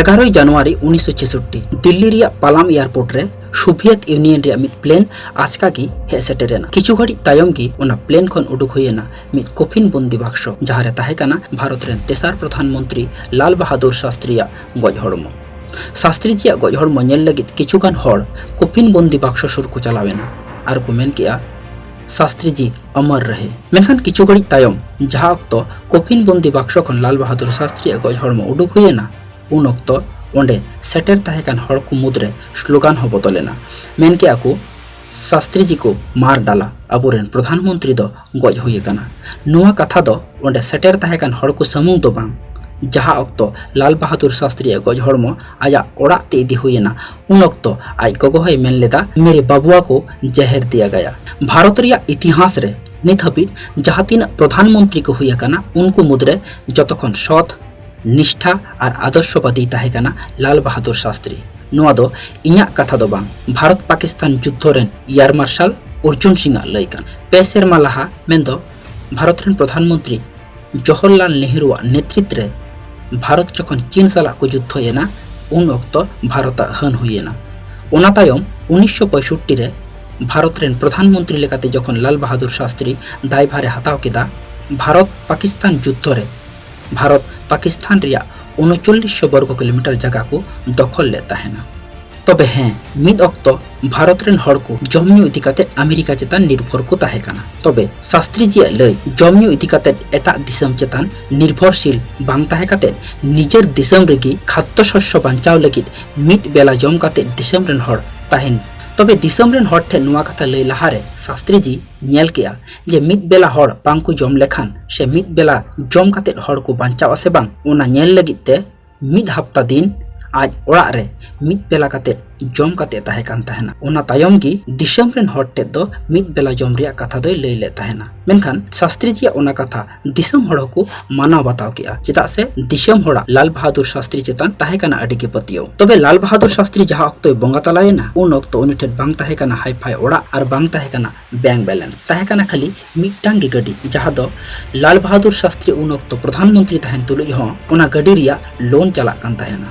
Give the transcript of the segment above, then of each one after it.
এগারোই জানুয়ারি উনিশশো ছেষট্টি দিল্লি রিয়া পালাম এয়ারপোর্ট রে সোভিয়েত ইউনিয়ন রিয়া মিত প্লেন, আজকা কি হে সেটেরেনা কিছু ঘড়ি তায়ম কি ওনা প্লেন খন উডুক হইয়েনা মিত কফিন বন্দি বাক্স, যাহারে তাহেকানা ভারত রেন তেসার প্রধানমন্ত্রী লাল বাহাদুর শাস্ত্রীয়া গজ হড়মো শাস্ত্রীজিয়া গজ হড়মো নেল লাগিত কিছুগান হর কফিন বন্দি বাক্স সুরকু চালাবেনা আর কো মেন কেয়া, শাস্ত্রীজি অমর রহে। মেনখান কিছু ঘড়ি তায়ম, যাহা অক্ত কফিন বন্দি বাক্স খন লাল বাহাদুর শাস্ত্রীয়া গজ হড়মো উডুক হইয়েনা ᱩᱱ ᱚᱠᱛᱚ ᱚᱸᱰᱮ ᱥᱮᱴᱮᱨ ᱛᱟᱦᱮᱸ ᱠᱟᱱ ᱦᱚᱲ ᱠᱚ ᱢᱩᱫᱽᱨᱮ ᱥᱞᱳᱜᱟᱱ ᱦᱚᱸ ᱵᱚᱫᱚᱞᱮᱱᱟ ᱢᱮᱱ ᱠᱮᱜᱼᱟ ᱠᱚ ᱥᱟᱥᱛᱨᱤᱡᱤ ᱠᱚ ᱢᱟᱨ ᱰᱟᱞᱟ ᱟᱵᱚᱨᱮᱱ ᱯᱨᱚᱫᱷᱟᱱ ᱢᱚᱱᱛᱨᱤ ᱫᱚ ᱜᱚᱡ ᱦᱩᱭ ᱟᱠᱟᱱᱟ ᱱᱚᱣᱟ ᱠᱟᱛᱷᱟ ᱫᱚ ᱚᱸᱰᱮ ᱥᱮᱴᱮᱨ ᱛᱟᱦᱮᱸ ᱠᱟᱱ ᱦᱚᱲ ᱠᱚ ᱥᱩᱢᱩᱝ ᱫᱚ ᱵᱟᱝ ᱡᱟᱦᱟᱸ ᱚᱠᱛᱚ ᱞᱟᱞ ᱵᱟᱦᱟᱫᱩᱨ ᱥᱟᱥᱛᱨᱤᱭᱟᱜ ᱜᱚᱡ ᱦᱚᱲᱢᱚ ᱟᱭᱟᱜ ᱚᱲᱟᱜ ᱛᱮ ᱤᱫᱤ ᱦᱩᱭ ᱮᱱᱟ ᱩᱱ ᱚᱠᱛᱚ ᱟᱡ ᱜᱚᱜᱚ ᱦᱚᱸᱭ ᱢᱮᱱ ᱞᱮᱫᱟ ᱢᱮᱨᱮ ᱵᱟᱵᱩᱣᱟ ᱠᱚ ᱡᱟᱦᱮᱨ ᱛᱮᱭᱟᱜᱟᱭᱟ ᱵᱷᱟᱨᱚᱛ ᱨᱮᱭᱟᱜ ᱤᱛᱤᱦᱟᱥ ᱨᱮ ᱱᱤᱛ ᱦᱟᱹᱵᱤᱡ ᱡᱟᱦᱟᱸ ᱛᱤᱱᱟᱹᱜ ᱯᱨᱚᱫᱷᱟᱱ ᱢᱚᱱᱛᱨᱤ ᱠᱚ ᱦᱩᱭ ᱟᱠᱟᱱᱟ ᱩᱱᱠᱩ ᱢᱩᱫᱽᱨᱮ ᱡᱚᱛᱚ ᱠᱷᱚᱱ ᱥᱚᱛ ᱱᱤᱥᱴᱷᱟ ᱟᱨ ᱟᱫᱚᱨᱥᱚᱵᱟᱫᱤ ᱛᱟᱦᱮᱸ ᱠᱟᱱᱟ ᱞᱟᱞ ᱵᱟᱦᱟᱫᱩᱨ ᱥᱟᱥᱛᱨᱤ ᱱᱚᱣᱟ ᱫᱚ ᱤᱧᱟᱹᱜ ᱠᱟᱛᱷᱟ ᱫᱚ ᱵᱟᱝ ᱵᱷᱟᱨᱚᱛ ᱯᱟᱠᱤᱥᱛᱟᱱ ᱡᱩᱫᱽᱫᱷᱚ ᱨᱮᱱ ᱮᱭᱟᱨ ᱢᱟᱨᱥᱟᱞ ᱚᱨᱡᱩᱱ ᱥᱤᱝᱟᱜ ᱞᱟᱹᱭ ᱠᱟᱱ ᱯᱮ ᱥᱮᱨᱢᱟ ᱞᱟᱦᱟ ᱢᱮᱱᱫᱚ ᱵᱷᱟᱨᱚᱛ ᱨᱮᱱ ᱯᱨᱚᱫᱷᱟᱱ ᱢᱚᱱᱛᱨᱤ ᱡᱚᱦᱚᱨᱞᱟᱞ ᱱᱮᱦᱨᱩᱣᱟᱜ ᱱᱮᱛᱨᱤᱛ ᱨᱮ ᱵᱷᱟᱨᱚᱛ ᱡᱚᱠᱷᱚᱱ ᱪᱤᱱ ᱥᱟᱞᱟᱜ ᱠᱚ ᱡᱩᱫᱽᱫᱷᱚᱭᱮᱱᱟ ᱩᱱ ᱚᱠᱛᱚ ᱵᱷᱟᱨᱚᱛᱟᱜ ᱦᱟᱹᱱ ᱦᱩᱭᱮᱱᱟ ᱚᱱᱟ ᱛᱟᱭᱚᱢ ᱩᱱᱤᱥᱥᱚ ᱯᱚᱸᱭᱥᱚᱴᱴᱤ ᱨᱮ ᱵᱷᱟᱨᱚᱛ ᱨᱮᱱ ᱯᱨᱚᱫᱷᱟᱱ ᱢᱚᱱᱛᱨᱤ ᱞᱮᱠᱟᱛᱮ ᱡᱚᱠᱷᱚᱱ ᱞᱟᱞ ᱵᱟᱦᱟᱫᱩᱨ ᱥᱟᱥᱛᱨᱤ ᱫᱟᱭᱵᱷᱟᱨᱮ ᱦᱟᱛᱟᱣ ᱠᱮᱫᱟ ᱵᱷᱟᱨᱚᱛ ᱯᱟᱠᱤᱥᱛᱟᱱ ᱡᱩᱫᱽᱫᱷᱚ ᱨᱮ ભારત પાકિસ્તાન રહ્યા ઓગણચોલીસો વર્ગ કિલોમીટર જગાકુ દખલ લે તાહેના ᱛᱚᱵᱮ ᱦᱮᱸ ᱢᱤᱫ ᱚᱠᱛᱚ ᱵᱷᱟᱨᱚᱛ ᱨᱮᱱ ᱦᱚᱲ ᱠᱚ ᱡᱚᱢ ᱧᱩ ᱤᱫᱤ ᱠᱟᱛᱮᱫ ᱟᱢᱮᱨᱤᱠᱟ ᱪᱮᱛᱟᱱ ᱱᱤᱨᱵᱷᱚᱨ ᱠᱚ ᱛᱟᱦᱮᱸ ᱠᱟᱱᱟ ᱛᱚᱵᱮ ᱥᱟᱥᱛᱨᱤ ᱡᱤᱭᱟᱜ ᱞᱟᱹᱭ ᱡᱚᱢ ᱧᱩ ᱤᱫᱤ ᱠᱟᱛᱮᱫ ᱮᱴᱟᱜ ᱫᱤᱥᱚᱢ ᱪᱮᱛᱟᱱ ᱱᱤᱨᱵᱷᱚᱨᱥᱤᱞ ᱵᱟᱝ ᱛᱟᱦᱮᱸ ᱠᱟᱛᱮᱫ ᱱᱤᱡᱮᱨ ᱫᱤᱥᱚᱢ ᱨᱮᱜᱮ ᱠᱷᱟᱫᱽᱫᱚ ᱥᱚᱥᱥᱚ ᱵᱟᱧᱪᱟᱣ ᱞᱟᱹᱜᱤᱫ ᱢᱤᱫ ᱵᱮᱞᱟ ᱡᱚᱢ ᱠᱟᱛᱮᱫ ᱫᱤᱥᱚᱢ ᱨᱮᱱ ᱦᱚᱲ ᱛᱟᱦᱮᱱ ᱛᱚᱵᱮ ᱫᱤᱥᱚᱢ ᱨᱮᱱ ᱦᱚᱲ ᱴᱷᱮᱱ ᱱᱚᱣᱟ ᱠᱟᱛᱷᱟ ᱞᱟᱹᱭ ᱞᱟᱦᱟᱨᱮ ᱥᱟᱥᱛᱨᱤᱡᱤ ᱧᱮᱞ ᱠᱮᱜᱼᱟ ᱡᱮ ᱢᱤᱫ ᱵᱮᱞᱟ ᱦᱚᱲ ᱵᱟᱝᱠᱚ ᱡᱚᱢ ᱞᱮᱠᱷᱟᱱ ᱥᱮ ᱢᱤᱫ ᱵᱮᱞᱟ ᱡᱚᱢ ᱠᱟᱛᱮᱫ ᱦᱚᱲ ᱠᱚ ᱵᱟᱧᱪᱟᱜᱼᱟ ᱥᱮ ᱵᱟᱝ ᱚᱱᱟ ᱧᱮᱞ ᱞᱟᱹᱜᱤᱫ ᱛᱮ ᱢᱤᱫ ᱦᱟᱯᱛᱟ ᱫᱤᱱ ᱟᱡ ᱚᱲᱟᱜ ᱨᱮ ᱢᱤᱫ ᱵᱮᱞᱟ ᱠᱟᱛᱮᱫ ᱡᱚᱢ ᱠᱟᱛᱮᱫ ᱛᱟᱦᱮᱸ ᱠᱟᱱ ᱛᱟᱦᱮᱱᱟ ᱚᱱᱟ ᱛᱟᱭᱚᱢ ᱜᱮ ᱫᱤᱥᱚᱢ ᱨᱮᱱ ᱦᱚᱲ ᱴᱷᱮᱫ ᱫᱚ ᱢᱤᱫ ᱵᱮᱞᱟ ᱡᱚᱢ ᱨᱮᱭᱟᱜ ᱠᱟᱛᱷᱟ ᱫᱚᱭ ᱞᱟᱹᱭ ᱞᱮᱫ ᱛᱟᱦᱮᱱᱟ ᱢᱮᱱᱠᱷᱟᱱ ᱥᱟᱥᱛᱨᱤ ᱥᱟᱥᱛᱨᱤᱡᱤᱭᱟᱜ ᱚᱱᱟ ᱠᱟᱛᱷᱟ ᱫᱤᱥᱚᱢ ᱦᱚᱲ ᱦᱚᱸᱠᱚ ᱢᱟᱱᱟᱣ ᱵᱟᱛᱟᱣ ᱠᱮᱜᱼᱟ ᱪᱮᱫᱟᱜ ᱥᱮ ᱫᱤᱥᱚᱢ ᱦᱚᱲᱟᱜ ᱞᱟᱞ ᱵᱟᱦᱟᱫᱩᱨ ᱥᱟᱥᱛᱨᱤ ᱪᱮᱛᱟᱱ ᱛᱟᱦᱮᱸ ᱠᱟᱱᱟ ᱟᱹᱰᱤᱜᱮ ᱯᱟᱹᱛᱭᱟᱹᱣ ᱛᱚᱵᱮ ᱞᱟᱞ ᱵᱟᱦᱟᱫᱩᱨ ᱥᱟᱥᱛᱨᱤ ᱡᱟᱦᱟᱸ ᱚᱠᱛᱚᱭ ᱵᱚᱸᱜᱟ ᱛᱟᱞᱟᱭᱮᱱᱟ ᱩᱱ ᱚᱠᱛᱚ ᱩᱱᱤ ᱴᱷᱮᱱ ᱵᱟᱝ ᱛᱟᱦᱮᱸ ᱠᱟᱱᱟ ᱦᱟᱭ ᱦᱟᱭᱯᱷᱟᱭ ᱚᱲᱟᱜ ᱟᱨ ᱵᱟᱝ ᱛᱟᱦᱮᱸ ᱠᱟᱱᱟ ᱵᱮᱝᱠ ᱵᱮᱞᱮᱱᱥ ᱛᱟᱦᱮᱸ ᱠᱟᱱᱟ ᱠᱷᱟᱹᱞᱤ ᱢᱤᱫᱴᱟᱝ ᱜᱮ ᱜᱟᱹᱰᱤ ᱡᱟᱦᱟᱸ ᱫᱚ ᱞᱟᱞ ᱵᱟᱦᱟᱫᱩᱨ ᱥᱟᱥᱛᱨᱤ ᱩᱱ ᱚᱠᱛᱚ ᱯᱨᱚᱫᱷᱟᱱ ᱢᱚᱱᱛᱨᱤ ᱛᱟᱦᱮᱱ ᱛᱩᱞᱩᱡ ᱦᱚᱸ ᱚᱱᱟ ᱜᱟᱹᱰᱤ ᱨᱮᱭᱟᱜ ᱞᱳᱱ ᱪᱟᱞᱟᱜ ᱠᱟᱱ ᱛᱟᱦᱮᱱᱟ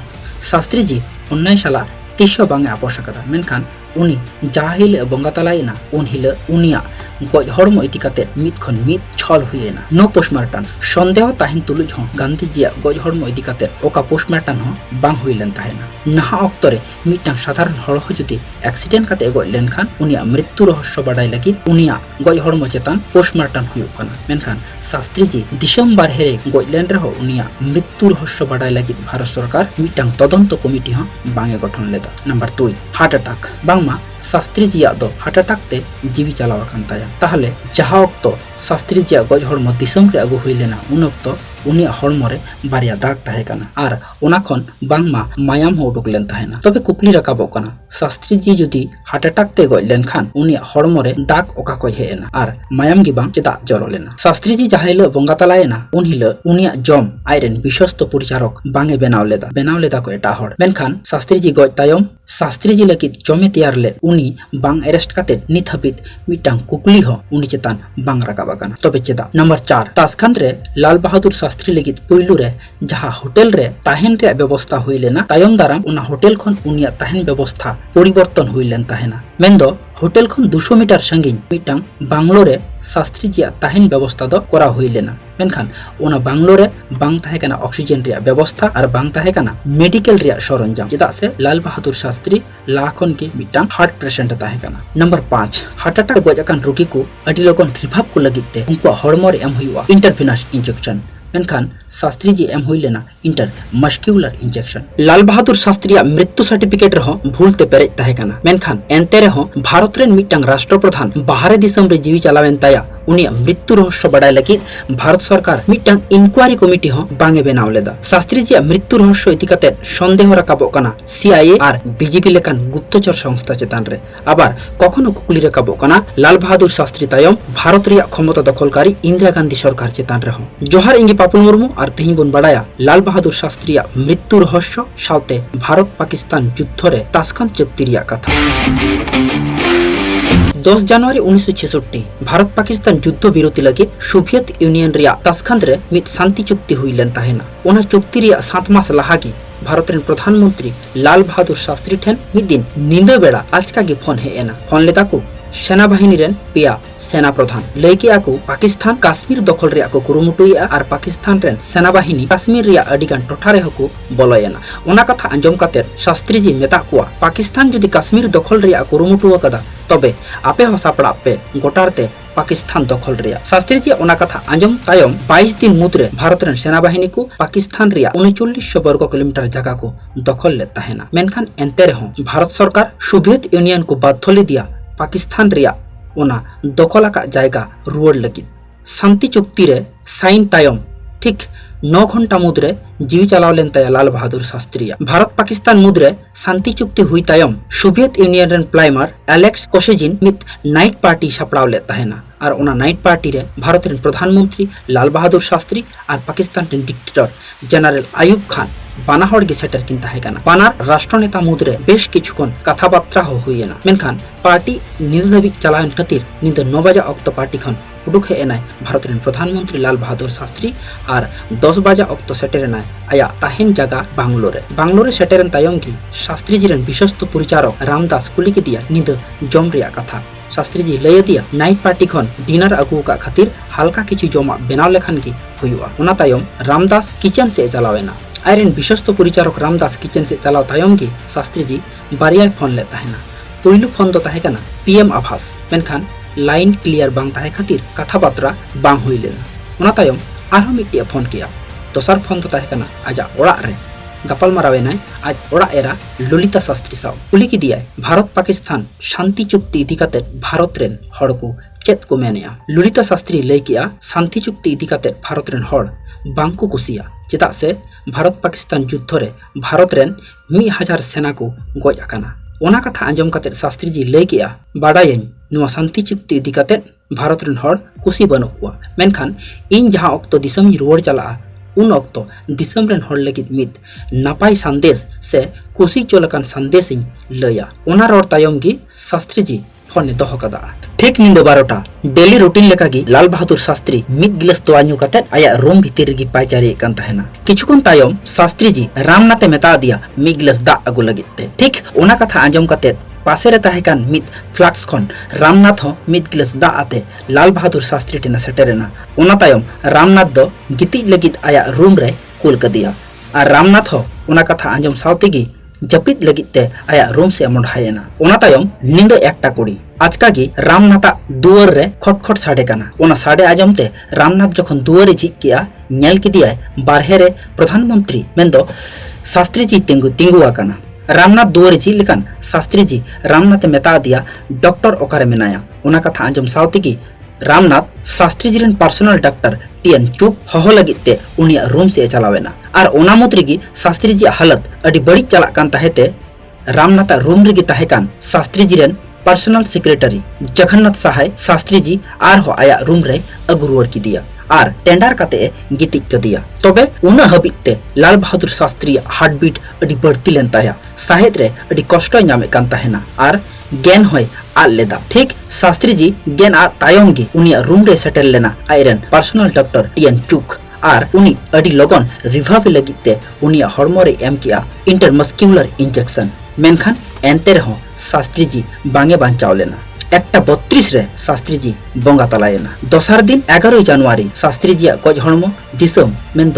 শাস্ত্রীজি অন্যায় সালা ᱛᱤᱥ ᱦᱚᱸ ᱵᱟᱝ ᱮ ᱟᱯᱚᱥ ᱟᱠᱟᱫᱟ ᱢᱮᱱᱠᱷᱟᱱ ᱩᱱᱤ ᱡᱟᱦᱟᱸ ᱦᱤᱞᱳᱜ ᱵᱚᱸᱜᱟ ᱛᱟᱞᱟᱭᱮᱱᱟ ᱩᱱ ᱦᱤᱞᱳᱜ ᱩᱱᱤᱭᱟᱜ ᱜᱚᱡ ᱦᱚᱲᱢᱚ ᱤᱫᱤ ᱠᱟᱛᱮ ᱢᱤᱫ ᱠᱷᱚᱱ ᱢᱤᱫ ᱪᱷᱚᱞ ᱦᱩᱭᱮᱱᱟ ᱱᱚ ᱯᱳᱥᱴᱢᱚᱨᱴᱮᱢ ᱥᱚᱱᱫᱮᱦᱚ ᱛᱟᱦᱮᱱ ᱛᱩᱞᱩᱡ ᱦᱚᱸ ᱜᱟᱱᱫᱷᱤᱡᱤᱭᱟᱜ ᱜᱚᱡ ᱦᱚᱲᱢᱚ ᱤᱫᱤ ᱠᱟᱛᱮ ᱚᱠᱟ ᱯᱳᱥᱴᱢᱚᱨᱴᱮᱢ ᱦᱚᱸ ᱵᱟᱝ ᱦᱩᱭ ᱞᱮᱱ ᱛᱟᱦᱮᱱᱟ ᱱᱟᱦᱟᱜ ᱚᱠᱛᱚ ᱨᱮ ᱢᱤᱫᱴᱟᱝ ᱥᱟᱫᱷᱟᱨᱚᱱ ᱦᱚᱲ ᱦᱚᱸ ᱡᱩᱫᱤ ᱮᱠᱥᱤᱰᱮᱱᱴ ᱠᱟᱛᱮ ᱜᱚᱡ ᱞᱮᱱᱠᱷᱟᱱ ᱩᱱᱤᱭᱟᱜ ᱢᱨᱤᱛᱛᱩ ᱨᱚᱦᱚᱥᱥᱚ ᱵᱟᱰᱟᱭ ᱞᱟᱹᱜᱤᱫ ᱩᱱᱤᱭᱟᱜ ᱜᱚᱡ ᱦᱚᱲᱢᱚ ᱪᱮᱛᱟᱱ ᱯᱳᱥᱴᱢᱚᱨᱴᱚᱢ ᱦᱩᱭᱩᱜ ᱠᱟᱱᱟ ᱢᱮᱱᱠᱷᱟᱱ ᱥᱟᱥᱛᱨᱤᱡᱤ ᱫᱤᱥᱚᱢ ᱵᱟᱨᱦᱮ ᱨᱮ ᱜᱚᱡ ᱞᱮᱱ ᱨᱮᱦᱚᱸ ᱩᱱᱤᱭᱟᱜ ᱢᱨᱤᱛᱛᱩ ᱨᱚᱦᱚᱥᱥᱚ ᱵᱟᱰᱟᱭ ᱞᱟᱹᱜᱤᱫ ᱵᱷᱟᱨᱚᱛ ᱥᱚᱨᱠᱟর ᱢᱤᱫᱴᱟᱝ ᱛᱚᱫᱚᱱᱛᱚ ᱠᱚᱢᱤᱴᱤ ᱦᱚᱸ ᱵᱟᱝ ᱮ ᱜᱚᱴᱷᱚᱱ ᱞᱮᱫᱟ ᱱᱟᱢᱵᱟᱨ ᱫᱩᱭ ᱦᱟᱨᱴ ᱮᱴᱟᱠ ᱵᱟᱝᱢᱟ ᱥᱟᱥᱛᱨᱤᱡᱤᱭᱟᱜ ᱫᱚ ᱦᱟᱴ ᱮᱴᱟᱠ ᱛᱮ ᱡᱤᱣᱤ ᱪᱟᱞᱟᱣ ᱟᱠᱟᱱ ᱛᱟᱭᱟ ᱛᱟᱦᱞᱮ ᱡᱟᱦᱟᱸ ᱚᱠᱛᱚ ᱥᱟᱥᱛᱨᱤᱡᱤᱭᱟᱜ ᱜᱚᱡ ᱦᱚᱲᱢᱚ ᱫᱤᱥᱚᱢ ᱨᱮ ᱟᱹᱜᱩ ᱦᱩᱭ ᱞᱮᱱᱟ ᱩᱱ ᱚᱠᱛᱚ ᱩᱱᱤᱭᱟᱜ ᱦᱚᱲᱢᱚ ᱨᱮ ᱵᱟᱨᱭᱟ ᱫᱟᱜ ᱛᱟᱦᱮᱸ ᱠᱟᱱᱟ ᱟᱨ ᱚᱱᱟ ᱠᱷᱚᱱ ᱵᱟᱝᱢᱟ ᱢᱟᱭᱟᱢ ᱦᱚᱸ ᱩᱰᱩᱠ ᱞᱮᱱ ᱛᱟᱦᱮᱱᱟ ᱛᱚᱵᱮ ᱠᱩᱠᱞᱤ ᱨᱟᱠᱟᱵᱚᱜ ᱠᱟᱱᱟ ᱥᱟᱥᱛᱨᱤᱡᱤ ᱡᱩᱫᱤ ᱦᱟᱴ ᱮᱴᱟᱠ ᱛᱮ ᱜᱚᱡ ᱞᱮᱱᱠᱷᱟᱱ ᱩᱱᱤᱭᱟᱜ ᱦᱚᱲᱢᱚ ᱨᱮ ᱫᱟᱜ ᱚᱠᱟ ᱠᱷᱚᱡ ᱦᱮᱡ ᱮᱱᱟ ᱟᱨ ᱢᱟᱭᱟᱢ ᱜᱮ ᱵᱟᱝ ᱪᱮᱫᱟᱜ ᱡᱚᱨᱚ ᱞᱮᱱᱟ ᱥᱟᱥᱛᱨᱤᱡᱤ ᱡᱟᱦᱟᱸ ᱦᱤᱞᱳᱜ ᱵᱚᱸᱜᱟ ᱛᱟᱞᱟᱭᱮᱱᱟ ᱩᱱ ᱦᱤᱞᱳᱜ ᱩᱱᱤᱭᱟᱜ ᱡᱚᱢ ᱟᱡᱨᱮᱱ ᱵᱤᱥᱚᱥᱛᱚ ᱯᱚᱨᱤᱪᱟᱨᱚᱠ ᱵᱟᱝ ᱮ ᱵᱮᱱᱟᱣ ᱞᱮᱫᱟ ᱵᱮᱱᱟᱣ ᱞᱮᱫᱟ ᱠᱚ ᱮᱴᱟᱜ ᱦᱚᱲ ᱢᱮᱱᱠᱷᱟᱱ ᱥᱟᱥᱛᱨᱤᱡᱤ ᱜᱚᱡ ᱛᱟᱭᱚᱢ ᱥᱟᱥᱛᱨᱤᱡᱤ ᱞᱟᱹᱜᱤᱫ ᱡᱚᱢᱮ ᱛᱮᱭᱟᱨ ᱞᱮᱫ ᱩᱱᱤ ᱵᱟᱝ ᱮᱨᱮᱥᱴ ᱠᱟᱛᱮᱫ ᱱᱤᱛ ᱦᱟᱹᱵᱤᱡ ᱢᱤᱫᱴᱟᱝ ᱠᱩᱠᱞᱤ ᱦᱚᱸ ᱩᱱᱤ ᱪᱮᱛᱟᱱ ᱵᱟᱝ ᱨᱟᱠᱟᱵ ᱟᱠᱟᱱᱟ ᱛᱚᱵᱮ ᱪᱮᱫᱟᱜ ᱱᱟᱢᱵᱟᱨ ᱪᱟᱨ ᱛᱟᱥᱠᱷᱟᱱ ᱨᱮ ᱞᱟᱞ ᱵᱟᱦᱟᱫᱩᱨ ᱥᱟᱥᱛᱨᱤ ᱡᱟᱹᱥᱛᱤ ᱞᱟᱹᱜᱤᱫ ᱯᱩᱭᱞᱩ ᱨᱮ ᱡᱟᱦᱟᱸ ᱦᱳᱴᱮᱞ ᱨᱮ ᱛᱟᱦᱮᱱ ᱨᱮᱭᱟᱜ ᱵᱮᱵᱚᱥᱛᱷᱟ ᱦᱩᱭ ᱞᱮᱱᱟ ᱛᱟᱭᱚᱢ ᱫᱟᱨᱟᱢ ᱚᱱᱟ ᱦᱳᱴᱮᱞ ᱠᱷᱚᱱ ᱩᱱᱤᱭᱟᱜ ᱛᱟᱦᱮᱱ ᱵᱮᱵᱚᱥᱛᱷᱟ ᱯᱚᱨᱤᱵᱚᱨᱛᱚᱱ ᱦᱩᱭ ᱞᱮᱱ ᱛᱟᱦᱮᱱᱟ ᱢᱮᱱᱫᱚ ᱦᱳᱴᱮᱞ ᱠᱷᱚᱱ ᱫᱩᱥᱚ ᱢᱤᱴᱟᱨ ᱥᱟᱺᱜᱤᱧ ᱢᱤᱫᱴᱟᱝ ᱵᱟᱝᱞᱳ ᱨᱮ ᱥᱟᱥᱛᱨᱤᱡᱤᱭᱟᱜ ᱛᱟᱦᱮᱱ ᱵᱮᱵᱚᱥᱛᱷᱟ ᱫᱚ ᱠᱚᱨᱟᱣ ᱦᱩᱭ ᱞᱮᱱᱟ ᱢᱮᱱᱠᱷᱟᱱ ᱚᱱᱟ ᱵᱟᱝᱞᱳ ᱨᱮ ᱵᱟᱝ ᱛᱟᱦᱮᱸ ᱠᱟᱱᱟ ᱚᱠᱥᱤᱡᱮᱱ ᱨᱮᱭᱟᱜ ᱵᱮᱵᱚᱥᱛᱷᱟ ᱟᱨ ᱵᱟᱝ ᱛᱟᱦᱮᱸ ᱠᱟᱱᱟ ᱢᱮᱰᱤᱠᱮᱞ ᱨᱮᱭᱟᱜ ᱥᱚᱨᱚᱧᱡᱟᱢ ᱪᱮᱫᱟᱜ ᱥᱮ ᱞᱟᱞ ᱵᱟᱦᱟᱫᱩᱨ ᱥᱟᱥᱛᱨᱤ ᱞᱟᱦᱟ ᱠᱷᱚᱱ ᱜᱮ ᱢᱤᱫᱴᱟᱝ ᱦᱟর্ᱴ ᱯᱮᱥᱮন্ᱴ ᱮ ᱛᱟᱦᱮᱸ ᱠᱟᱱᱟ ᱱᱟᱢᱵᱟᱨ ᱯᱟᱸᱪ ᱦᱟᱨᱴ ᱮᱴᱟᱠ ᱜᱚᱡ ᱟᱠᱟᱱ ᱨᱩᱜᱤ ᱠᱚ ᱟᱹᱰᱤ ᱞᱚᱜᱚᱱ ᱨᱤᱵᱷᱟᱵ ᱠᱚ ᱞᱟᱹᱜᱤᱫ ᱛᱮ ᱩᱱᱠᱩᱣᱟᱜ ᱦᱚᱲᱢᱚ ᱨᱮ ᱮᱢ ᱦᱩᱭᱩᱜᱼᱟ ᱤᱱᱴᱟᱨᱵᱷᱤᱱᱟᱥ ᱤᱱᱡᱮᱠᱥᱚᱱ ᱮᱱᱠᱷᱟᱱ ᱥᱟᱥᱛᱨᱤᱡᱤ ᱮᱢ ᱦᱩᱭ ᱞᱮᱱᱟ inter muscular injection Lal Bahadur ᱥᱟᱥᱛᱨᱤᱭᱟᱜ ᱢᱨᱤᱛᱛᱩ ᱥᱟᱨᱴᱤᱯᱷᱤᱠᱮᱴ ᱨᱮᱦᱚᱸ ᱵᱷᱩᱞ ᱛᱮ ᱯᱮᱨᱮᱡ ᱛᱟᱦᱮᱸ ᱠᱟᱱᱟ ᱢᱮᱱᱠᱷᱟᱱ ᱮᱱᱛᱮ ᱨᱮᱦᱚᱸ ᱵᱷᱟᱨᱚᱛ ᱨᱮᱱ ᱢᱤᱫᱴᱟᱝ ᱨᱟᱥᱴᱨᱚᱯᱨᱚᱫᱷᱟᱱ ᱵᱟᱦᱨᱮ ᱫᱤᱥᱚᱢ ᱨᱮ ᱡᱤᱣᱤ ᱪᱟᱞᱟᱣᱮᱱ ᱛᱟᱭᱟ ᱩᱱᱤᱭᱟᱜ ᱢᱨᱤᱛᱛᱩ ᱨᱚᱦᱚᱥᱥᱚ ᱵᱟᱰᱟᱭ ᱞᱟᱹᱜᱤᱫ ᱵᱷᱟᱨᱚᱛ ᱥᱚᱨᱠᱟᱨ ᱢᱤᱫᱴᱟᱝ ᱤᱱᱠᱳᱭᱟᱨᱤ ᱠᱚᱢᱤᱴᱤ ᱦᱚᱸ ᱵᱟᱝ ᱵᱮᱱᱟᱣ ᱞᱮᱫᱟ ᱥᱟᱥᱛᱨᱤ ᱥᱟᱥᱛᱨᱤᱡᱤᱭᱟᱜ ᱢᱨᱤᱛᱛᱩ ᱨᱚᱦᱚᱥᱥᱚ ᱤᱫᱤ ᱠᱟᱛᱮ ᱥᱚᱱᱫᱮᱦᱚ ᱨᱟᱠᱟᱵᱚᱜ ᱠᱟᱱᱟ সিআইএ ᱟᱨ বিজেপি ᱞᱮᱠᱟᱱ ᱜᱩᱯᱛᱚᱪᱚᱨ ᱥᱚᱝᱥᱛᱷᱟ ᱪᱮᱛᱟᱱ ᱨᱮ ᱟᱵᱟᱨ ᱠᱚᱠᱷᱚᱱᱚ ᱠᱩᱠᱞᱤ ᱨᱟᱠᱟᱵᱚᱜ ᱠᱟᱱᱟ ᱞᱟᱞ ᱵᱟᱦᱟᱫᱩᱨ ᱥᱟᱥᱛᱨᱤ ᱛᱟᱭᱚᱢ ᱵᱷᱟᱨᱚᱛ ᱨᱮᱭᱟᱜ ᱠᱷᱚᱢᱚᱛᱟ ᱫᱚᱠᱷᱚᱞ ᱠᱟᱨᱤ ᱤᱱᱫᱨᱟ ᱜᱟᱱᱫᱷᱤ ᱥᱚᱨᱠᱟᱨ ᱪᱮᱛᱟᱱ ᱨᱮᱦᱚᱸ ᱡᱚᱦᱟᱨ ᱤᱧᱜᱮ ᱯᱟᱯᱩᱞ ᱢᱩᱨᱢᱩ ᱟᱨ ᱛᱮᱦᱮᱧ ᱵᱚᱱ ᱵᱟᱲᱟᱭᱟ ᱞᱟᱞ ᱵᱟᱦᱟᱫᱩᱨ ᱥᱟᱥᱛᱨᱤᱭᱟᱜ ᱢᱨᱤᱛᱛᱩ ᱨᱚᱦᱚᱥᱥᱚ ᱥᱟᱶᱛᱮ ᱵᱷᱟᱨᱚᱛ ᱯᱟᱠᱤᱥᱛᱟᱱ ᱡᱩᱫᱽᱫᱷᱚ ᱨᱮ ᱛᱟᱥᱠᱟᱱ ᱪᱩᱠᱛᱤ ᱨᱮᱭᱟᱜ ᱠᱟᱛᱷᱟ দশ জানুয়ারি উনিশশো ছেষট্টি, ভারত পাকিস্তান যুদ্ধ বিরতি লাগে সোভিয়েত ইউনিয়ন রিয়া তাসখান্দ রে মিত শান্তি চুক্তি হুইলেন তাহেনা। ওনা চুক্তি রিয়া সাত মাস লাহাগে। ভারতের প্রধানমন্ত্রী লাল বাহাদুর শাস্ত্রী ঠেন মিদিন নিন্দ বেড়া আজকাগে ফোন হে এনা। ফোন লে তাকু রেন পেয়া সেনা প্রধান লেকে আকু পাকিস্তান কাশ্মীর দখল রে আকু কুরুমুটুই আর পাকিস্তান রেন সেনাবাহিনী কাশ্মীর রিয়া আডিগান টোঠারে হকু বলয়েনা ওনা কথা আঞ্জম কাতের শাস্ত্রীজি মেতা কুয়া। পাকিস্তান যদি কাশ্মীর দখল রে আকু কুরুমুটু কাদা ᱛᱚᱵᱮ ᱟᱯᱮ ᱦᱚᱸ ᱥᱟᱯᱲᱟᱜ ᱯᱮ ᱜᱚᱴᱟᱨᱛᱮ ᱯᱟᱠᱤᱥᱛᱷᱟᱱ ᱫᱚᱠᱷᱚᱞ ᱨᱮᱭᱟᱜ ᱥᱟᱥᱛᱨᱤᱡᱤ ᱚᱱᱟ ᱠᱟᱛᱷᱟ ᱟᱸᱡᱚᱢ ᱛᱟᱭᱚᱢ ᱵᱟᱭᱤᱥ ᱫᱤᱱ ᱢᱩᱫᱽᱨᱮ ᱵᱷᱟᱨᱚᱛ ᱨᱮᱱ ᱥᱮᱱᱟᱵᱟᱦᱤᱱᱤ ᱠᱚ ᱯᱟᱠᱤᱥᱛᱷᱟᱱ ᱨᱮᱭᱟᱜ ᱩᱱᱪᱚᱞᱞᱤᱥᱥᱚ ᱵᱚᱨᱜᱚ ᱠᱤᱞᱳᱢᱤᱴᱟᱨ ᱡᱟᱭᱜᱟ ᱠᱚ ᱫᱚᱠᱷᱚᱞ ᱞᱮᱫ ᱛᱟᱦᱮᱱᱟ ᱢᱮᱱᱠᱷᱟᱱ ᱮᱱᱛᱮ ᱨᱮᱦᱚᱸ ᱵᱷᱟᱨᱚᱛ ᱥᱚᱨᱠᱟᱨ ᱥᱳᱵᱷᱤᱭᱮᱛ ᱤউᱱᱤᱭᱚᱱ ᱠᱚ ᱵᱟᱫᱽᱫᱷᱚ ᱞᱮᱫᱮᱭᱟ ᱯᱟᱠᱤᱥᱛᱷᱟᱱ ᱨᱮᱭᱟᱜ ᱚᱱᱟ ᱫᱚᱠᱷᱚᱞ ᱟᱠᱟᱫ ᱡᱟᱭᱜᱟ ᱨᱩᱣᱟᱹᱲ ᱞᱟᱹᱜᱤᱫ ᱥᱟᱱᱛᱤ ᱪᱩᱠᱛᱤ ᱨᱮ ᱥᱟᱭᱤᱱ ᱛᱟᱭᱚᱢ ᱴᱷᱤᱠ ন ঘণ্টা মুদ্রে জিবি চালাওলেন তাই লাল বাহাদুর শাস্ত্রীয়া। ভারত পাকিস্তান মুদ্রে শান্তি চুক্তি হুই তায়ম, সোভিয়েত ইউনিয়ন রেন প্লাইমার অ্যালেক্স কোসেজিন মিত নাইট পার্টি সাপড়াও লে তাহেনা। আর ওনা নাইট পার্টি রে ভারত রেন প্রধানমন্ত্রী লাল বাহাদুর শাস্ত্রী আর পাকিস্তান রেন ডিক্টেটর জেনারেল আইয়ুব খান বানা হড় গে সেটার কিন। বানার রাষ্ট্রনেতা মুদ্রে বেশ কিছুক্ষণ কথাবার্তা হো হুইয়েনা মেনখান, পার্টি নিজ ধাবিক চালায়ন খাতির নিদ ন বাজা অক্ত পার্টি খন উডুক হে এনায় ভারত রেন প্রধানমন্ত্রী লাল বাহাদুর শাস্ত্রী আর দশ বাজা অক্ত সেটেরেনায় আয়া তাহেন জায়গা বাংলোরে। বাংলোরে সেটেরেন তায়ম কি শাস্ত্রীজি রেন বিশ্বস্ত পরিচারক রামদাস কুলিকে দিয়া নিদ জম রিয়া কথা। শাস্ত্রীজি লয়ে দিয়া নাইট পার্টি খন ডিনার আগু কা খাতির হালকা কিছু জমা বেনাও লেখান কি হুইয়া ওনা তায়ম, রামদাস কিচেন সে আইরেন বিশ্বস্ত આયરન વિશસ્ત પરિચારક રામદાસ કિચનસે ચલાવતા યમગે શાસ્ત્રીજી બારિયાર ફોન લેતા હેના ᱯᱩᱭᱞᱩ ᱯᱷᱳᱱ ᱫᱚ ᱛᱟᱦᱮᱸ ᱠᱟᱱᱟ ᱯᱤᱮᱢ ᱟᱵᱷᱟᱥ ᱢᱮᱱᱠᱷᱟᱱ ᱞᱟᱭᱤᱱ ᱠᱞᱤᱭᱟᱨ ᱵᱟᱝ ᱛᱟᱦᱮᱸ ᱠᱷᱟᱹᱛᱤᱨ ᱠᱟᱛᱷᱟ ᱵᱟᱛᱨᱟ ᱵᱟᱝ ᱦᱩᱭ ᱞᱮᱱᱟ ᱚᱱᱟ ᱛᱟᱭᱚم ᱟᱨᱦᱚᱸ ᱢᱤᱫᱴᱮᱡ ᱯᱷᱳᱱ ᱠᱮᱜᱼᱟ ᱫᱚᱥᱟᱨ ᱯᱷᱳᱱ ᱫᱚ ᱛᱟᱦᱮᱸ ᱠᱟᱱᱟ ᱟᱡᱟᱜ ᱚᱲᱟᱜ ᱨᱮ ᱜᱟᱯᱟᱞᱢᱟᱨᱟᱣ ᱮᱱᱟᱭ ᱟᱡ ᱚᱲᱟᱜ ᱮᱨᱟ ᱞᱚᱞᱤᱛᱟ ᱥᱟᱥᱛᱨᱤ ᱥᱟᱶ ᱠᱩᱞᱤ ᱠᱮᱫᱮᱭᱟᱭ ᱵᱷᱟᱨᱚᱛ ᱯᱟᱠᱤᱥᱛᱷᱟᱱ ᱥᱟᱱᱛᱤ ᱪᱩক্তি ᱤᱫᱤ ᱠᱟᱛᱮᱫ ᱵᱷᱟᱨᱚᱛ ᱨᱮᱱ ᱦᱚᱲ ᱠᱚ ᱪᱮᱫ ᱠᱚ ᱢᱮᱱᱮᱜᱼᱟ ᱞᱚᱞᱤᱛᱟ ᱥᱟᱥᱛᱨᱤ ᱞᱟᱹᱭ ᱠᱮᱜᱼᱟ ᱥᱟᱱᱛᱤ ᱪᱩᱠᱛᱤ ᱤᱫᱤ ᱠᱟᱛᱮᱫ ᱵᱷᱟᱨᱚᱛ ᱨᱮᱱ ᱦᱚᱲ ᱵᱟᱝ ᱠᱚ ᱠᱩᱥᱤᱭᱟ ᱪᱮᱫᱟᱜ ᱥᱮ ᱵᱷᱟᱨᱚᱛ ᱯᱟᱠᱤᱥᱛᱟᱱ ᱡᱩᱫᱽᱫᱷᱚ ᱨᱮ ᱵᱷᱟᱨᱚᱛ ᱨᱮᱱ ᱢᱤᱫ ᱦᱟᱡᱟᱨ ᱥᱮᱱᱟ ᱠᱚ ᱜᱚᱡ ᱟᱠᱟᱱᱟ ᱚᱱᱟ ᱠᱟᱛᱷᱟ ᱟᱸᱡᱚᱢ ᱠᱟᱛᱮᱫ ᱥᱟᱥᱛᱨᱤᱡᱤ ᱞᱟᱹᱭ ᱠᱮᱜᱼᱟ ᱵᱟᱰᱟᱭᱟᱹᱧ ᱱᱚᱣᱟ ᱥᱟᱱᱛᱤ ᱪᱩᱠᱛᱤ ᱤᱫᱤ ᱠᱟᱛᱮᱫ ᱵᱷᱟᱨᱚᱛ ᱨᱮᱱ ᱦᱚᱲ ᱠᱩᱥᱤ ᱵᱟᱹᱱᱩᱜ ᱠᱚᱣᱟ ᱢᱮᱱᱠᱷᱟᱱ ᱤᱧ ᱡᱟᱦᱟᱸ ᱚᱠᱛᱚ ᱫᱤᱥᱚᱢᱤᱧ ᱨᱩᱣᱟᱹᱲ ᱪᱟᱞᱟᱜᱼᱟ ᱩᱱ ᱚᱠᱛᱚ ᱫᱤᱥᱚᱢ ᱨᱮᱱ ᱦᱚᱲ ᱞᱟᱹᱜᱤᱫ ᱢᱤᱫ ᱱᱟᱯᱟᱭ ᱥᱟᱸᱫᱮᱥ ᱥᱮ ᱠᱩᱥᱤ ᱪᱚ ᱞᱮᱠᱟᱱ ᱥᱟᱸᱫᱮᱥᱤᱧ ᱞᱟᱹᱭᱟ ᱚᱱᱟ ᱨᱚᱲ ᱛᱟᱭᱚᱢ ᱜᱮ ᱥᱟᱥᱛᱨᱤᱡᱤ ᱦᱚᱸ ᱫᱚᱦᱚ ᱠᱟᱫᱟ ᱴᱷᱤᱠ ᱧᱤᱫᱟᱹ ᱵᱟᱨᱚᱴᱟ ᱰᱮᱞᱤ ᱨᱩᱴᱤᱱ ᱞᱮᱠᱟᱜᱮ ᱞᱟᱞ ᱵᱟᱦᱟᱫᱩᱨ ᱥᱟᱥᱛᱨᱤ ᱢᱤᱫ ᱜᱤᱞᱟᱹᱥ ᱛᱚᱣᱟ ᱧᱩ ᱠᱟᱛᱮᱫ ᱟᱭᱟᱜ ᱨᱩᱢ ᱵᱷᱤᱛᱤᱨ ᱨᱮᱜᱮ ᱯᱟᱭᱪᱟᱨᱤᱭᱮᱫ ᱠᱟᱱ ᱛᱟᱦᱮᱱᱟ ᱠᱤᱪᱷᱩᱠᱷᱚᱱ ᱛᱟᱭᱚᱢ ᱥᱟᱥᱛᱨᱤᱡᱤ ᱨᱟᱢᱱᱟᱛᱮ ᱢᱮᱛᱟ ᱟᱫᱮᱭᱟ ᱢᱤᱫ ᱜᱤᱞᱟᱹᱥ ᱫᱟᱜ ᱟᱹᱜᱩ ᱞᱟᱹᱜᱤᱫ ᱛᱮ ᱴᱷᱤᱠ ᱚᱱᱟ ᱠᱟᱛᱷᱟ ᱟᱸᱡᱚᱢ ᱠᱟᱛᱮᱫ ᱯᱟᱥᱮ ᱨᱮ ᱛᱟᱦᱮᱸ ᱠᱟᱱ ᱢᱤᱫ ᱯᱷᱞᱟᱠᱥ ᱠᱷᱚᱱ ᱨᱟᱢᱱᱟᱛ ᱦᱚᱸ ᱢᱤᱫ ᱜᱤᱞᱟᱹᱥ ᱫᱟᱜ ᱟᱛᱮ ᱞᱟᱞ ᱵᱟᱦᱟᱫᱩᱨ ᱥᱟᱥᱛᱨᱤ ᱴᱷᱮᱱᱮ ᱥᱮᱴᱮᱨᱮᱱᱟ ᱚᱱᱟ ᱛᱟᱭᱚᱢ ᱨᱟᱢᱱᱟᱛ ᱫᱚ ᱜᱤᱛᱤᱡ ᱞᱟᱹᱜᱤᱫ ᱟᱭᱟᱜ ᱨᱩᱢ ᱨᱮ ᱠᱩᱞ ᱠᱟᱫᱮᱭᱟ ᱟᱨ ᱨᱟᱢᱱᱟᱛ ᱦᱚᱸ ᱚᱱᱟ ᱠᱟᱛᱷᱟ ᱟᱸᱡᱚᱢ ᱥᱟᱶ ᱛᱮᱜᱮ ᱡᱟᱹᱯᱤᱫ ᱞᱟᱹᱜᱤᱫ ᱛᱮ ᱟᱭᱟᱜ ᱨᱩᱢ ᱥᱮ ᱢᱚᱸᱰᱦᱟᱭᱮᱱᱟ ᱚᱱᱟ ᱛᱟᱭᱚᱢ ᱧᱤᱫᱟᱹ ᱮᱠᱴᱟ ᱠᱩᱲᱤ আজকাগি রামনাথ দুয়ার রে খট খট সাড়ে কানা। ওনা সাড়ে আজমতে রামনাথ যখন দুয়ারে চিক কিয়া নেল কিদিয়ায় বারহেরে প্রধানমন্ত্রী মেন্দ শাস্ত্রীজি তিঙ্গু তিঙ্গু আকানা রামনাথ দুয়ারে চি লেখান শাস্ত্রীজি রামনাথে মেতা দিয়া ডক্টর ওকারে মেনায়া। ওনা কথা আজম সাউতিকি Ramnath Shastriji rain personal doctor T N Chugh হহ লাগিতে উনিয়া room সে চালাবেনা আর ওনা মত রেগি শাস্ত্রীজি হালত আডি বড়ি চালা কান তাহেতে রামনাথ রুম রেগি তাহেকান শাস্ত্রীজি রেন পার্সোনাল সেক্রেটারি জগন্নাথ সাহায় শাস্ত্রীজি আর ᱦᱚᱸ ᱟᱭᱟᱜ ᱨᱩᱢ ᱨᱮᱭ ᱟᱹᱜᱩ ᱨᱩᱣᱟᱹᱲ ᱠᱮᱫᱮᱭᱟ ᱟᱨ ᱴᱮᱸᱰᱟᱨ ᱠᱟᱛᱮ ᱮ ᱜᱤᱛᱤᱡ ᱠᱟᱫᱮᱭᱟ ᱛᱚᱵᱮ ᱩᱱᱟᱹᱜ ᱦᱟᱹᱵᱤᱡ ᱛᱮ ᱞᱟᱞ ᱵᱟᱦᱟᱫᱩᱨ ᱥᱟᱥᱛᱨᱤᱭᱟᱜ ᱦᱟᱨᱴᱵᱤᱴ ᱟᱹᱰᱤ ᱵᱟᱹᱲᱛᱤ ᱞᱮᱱ ᱛᱟᱭᱟ ᱥᱟᱦᱮᱫ ᱨᱮ ᱟᱹᱰᱤ ᱠᱚᱥᱴᱚᱭ ᱧᱟᱢᱮᱫ ᱠᱟᱱ ᱛᱟᱦᱮᱱᱟ ᱟᱨ ᱜᱮᱱ ᱦᱚᱭ ᱟᱫ ᱞᱮᱫᱟ ᱴᱷᱤᱠ ᱥᱟᱥᱛᱨᱤᱡᱤ ᱜᱮᱱ ᱟᱫ ᱛᱟᱭᱚᱢ ᱜᱮ ᱩᱱᱤᱭᱟᱜ ᱨᱩᱢ ᱨᱮ ᱥᱮᱴᱮᱨ ᱞᱮᱱᱟ ᱟᱡᱨᱮᱱ ᱯᱟᱨᱥᱚᱱᱟᱞ ᱰᱚᱠᱴᱚᱨ ᱴᱤᱮᱱ ᱪᱩᱠ আর উনি আᱹᱰᱤ লᱜᱚᱱ রিভাইভ ᱞᱟᱹᱜᱤᱫ ᱛᱮ ᱩᱱᱤᱭᱟᱜ ᱦᱚᱲᱢᱚ ᱨᱮ ᱮᱢ ᱠᱮᱜᱼᱟ ᱤᱱᱴᱟᱨᱢᱟᱥᱠᱤউᱞᱟᱨ ইনᱡᱮᱠᱥᱚᱱ ᱢᱮᱱᱠᱷᱟᱱ ᱮᱱᱛᱮ ᱨᱮᱦᱚᱸ শাস্ত্রীজি বাঙে બાંગે બાંધ ચાવલેના একটা রে শাস্ত্রীজি বঙ্গা তালায় না। দশার দিন এগারোই জানুয়ারি শাস্ত্রীজিয়া গজ হড়ম দিশম মেনদ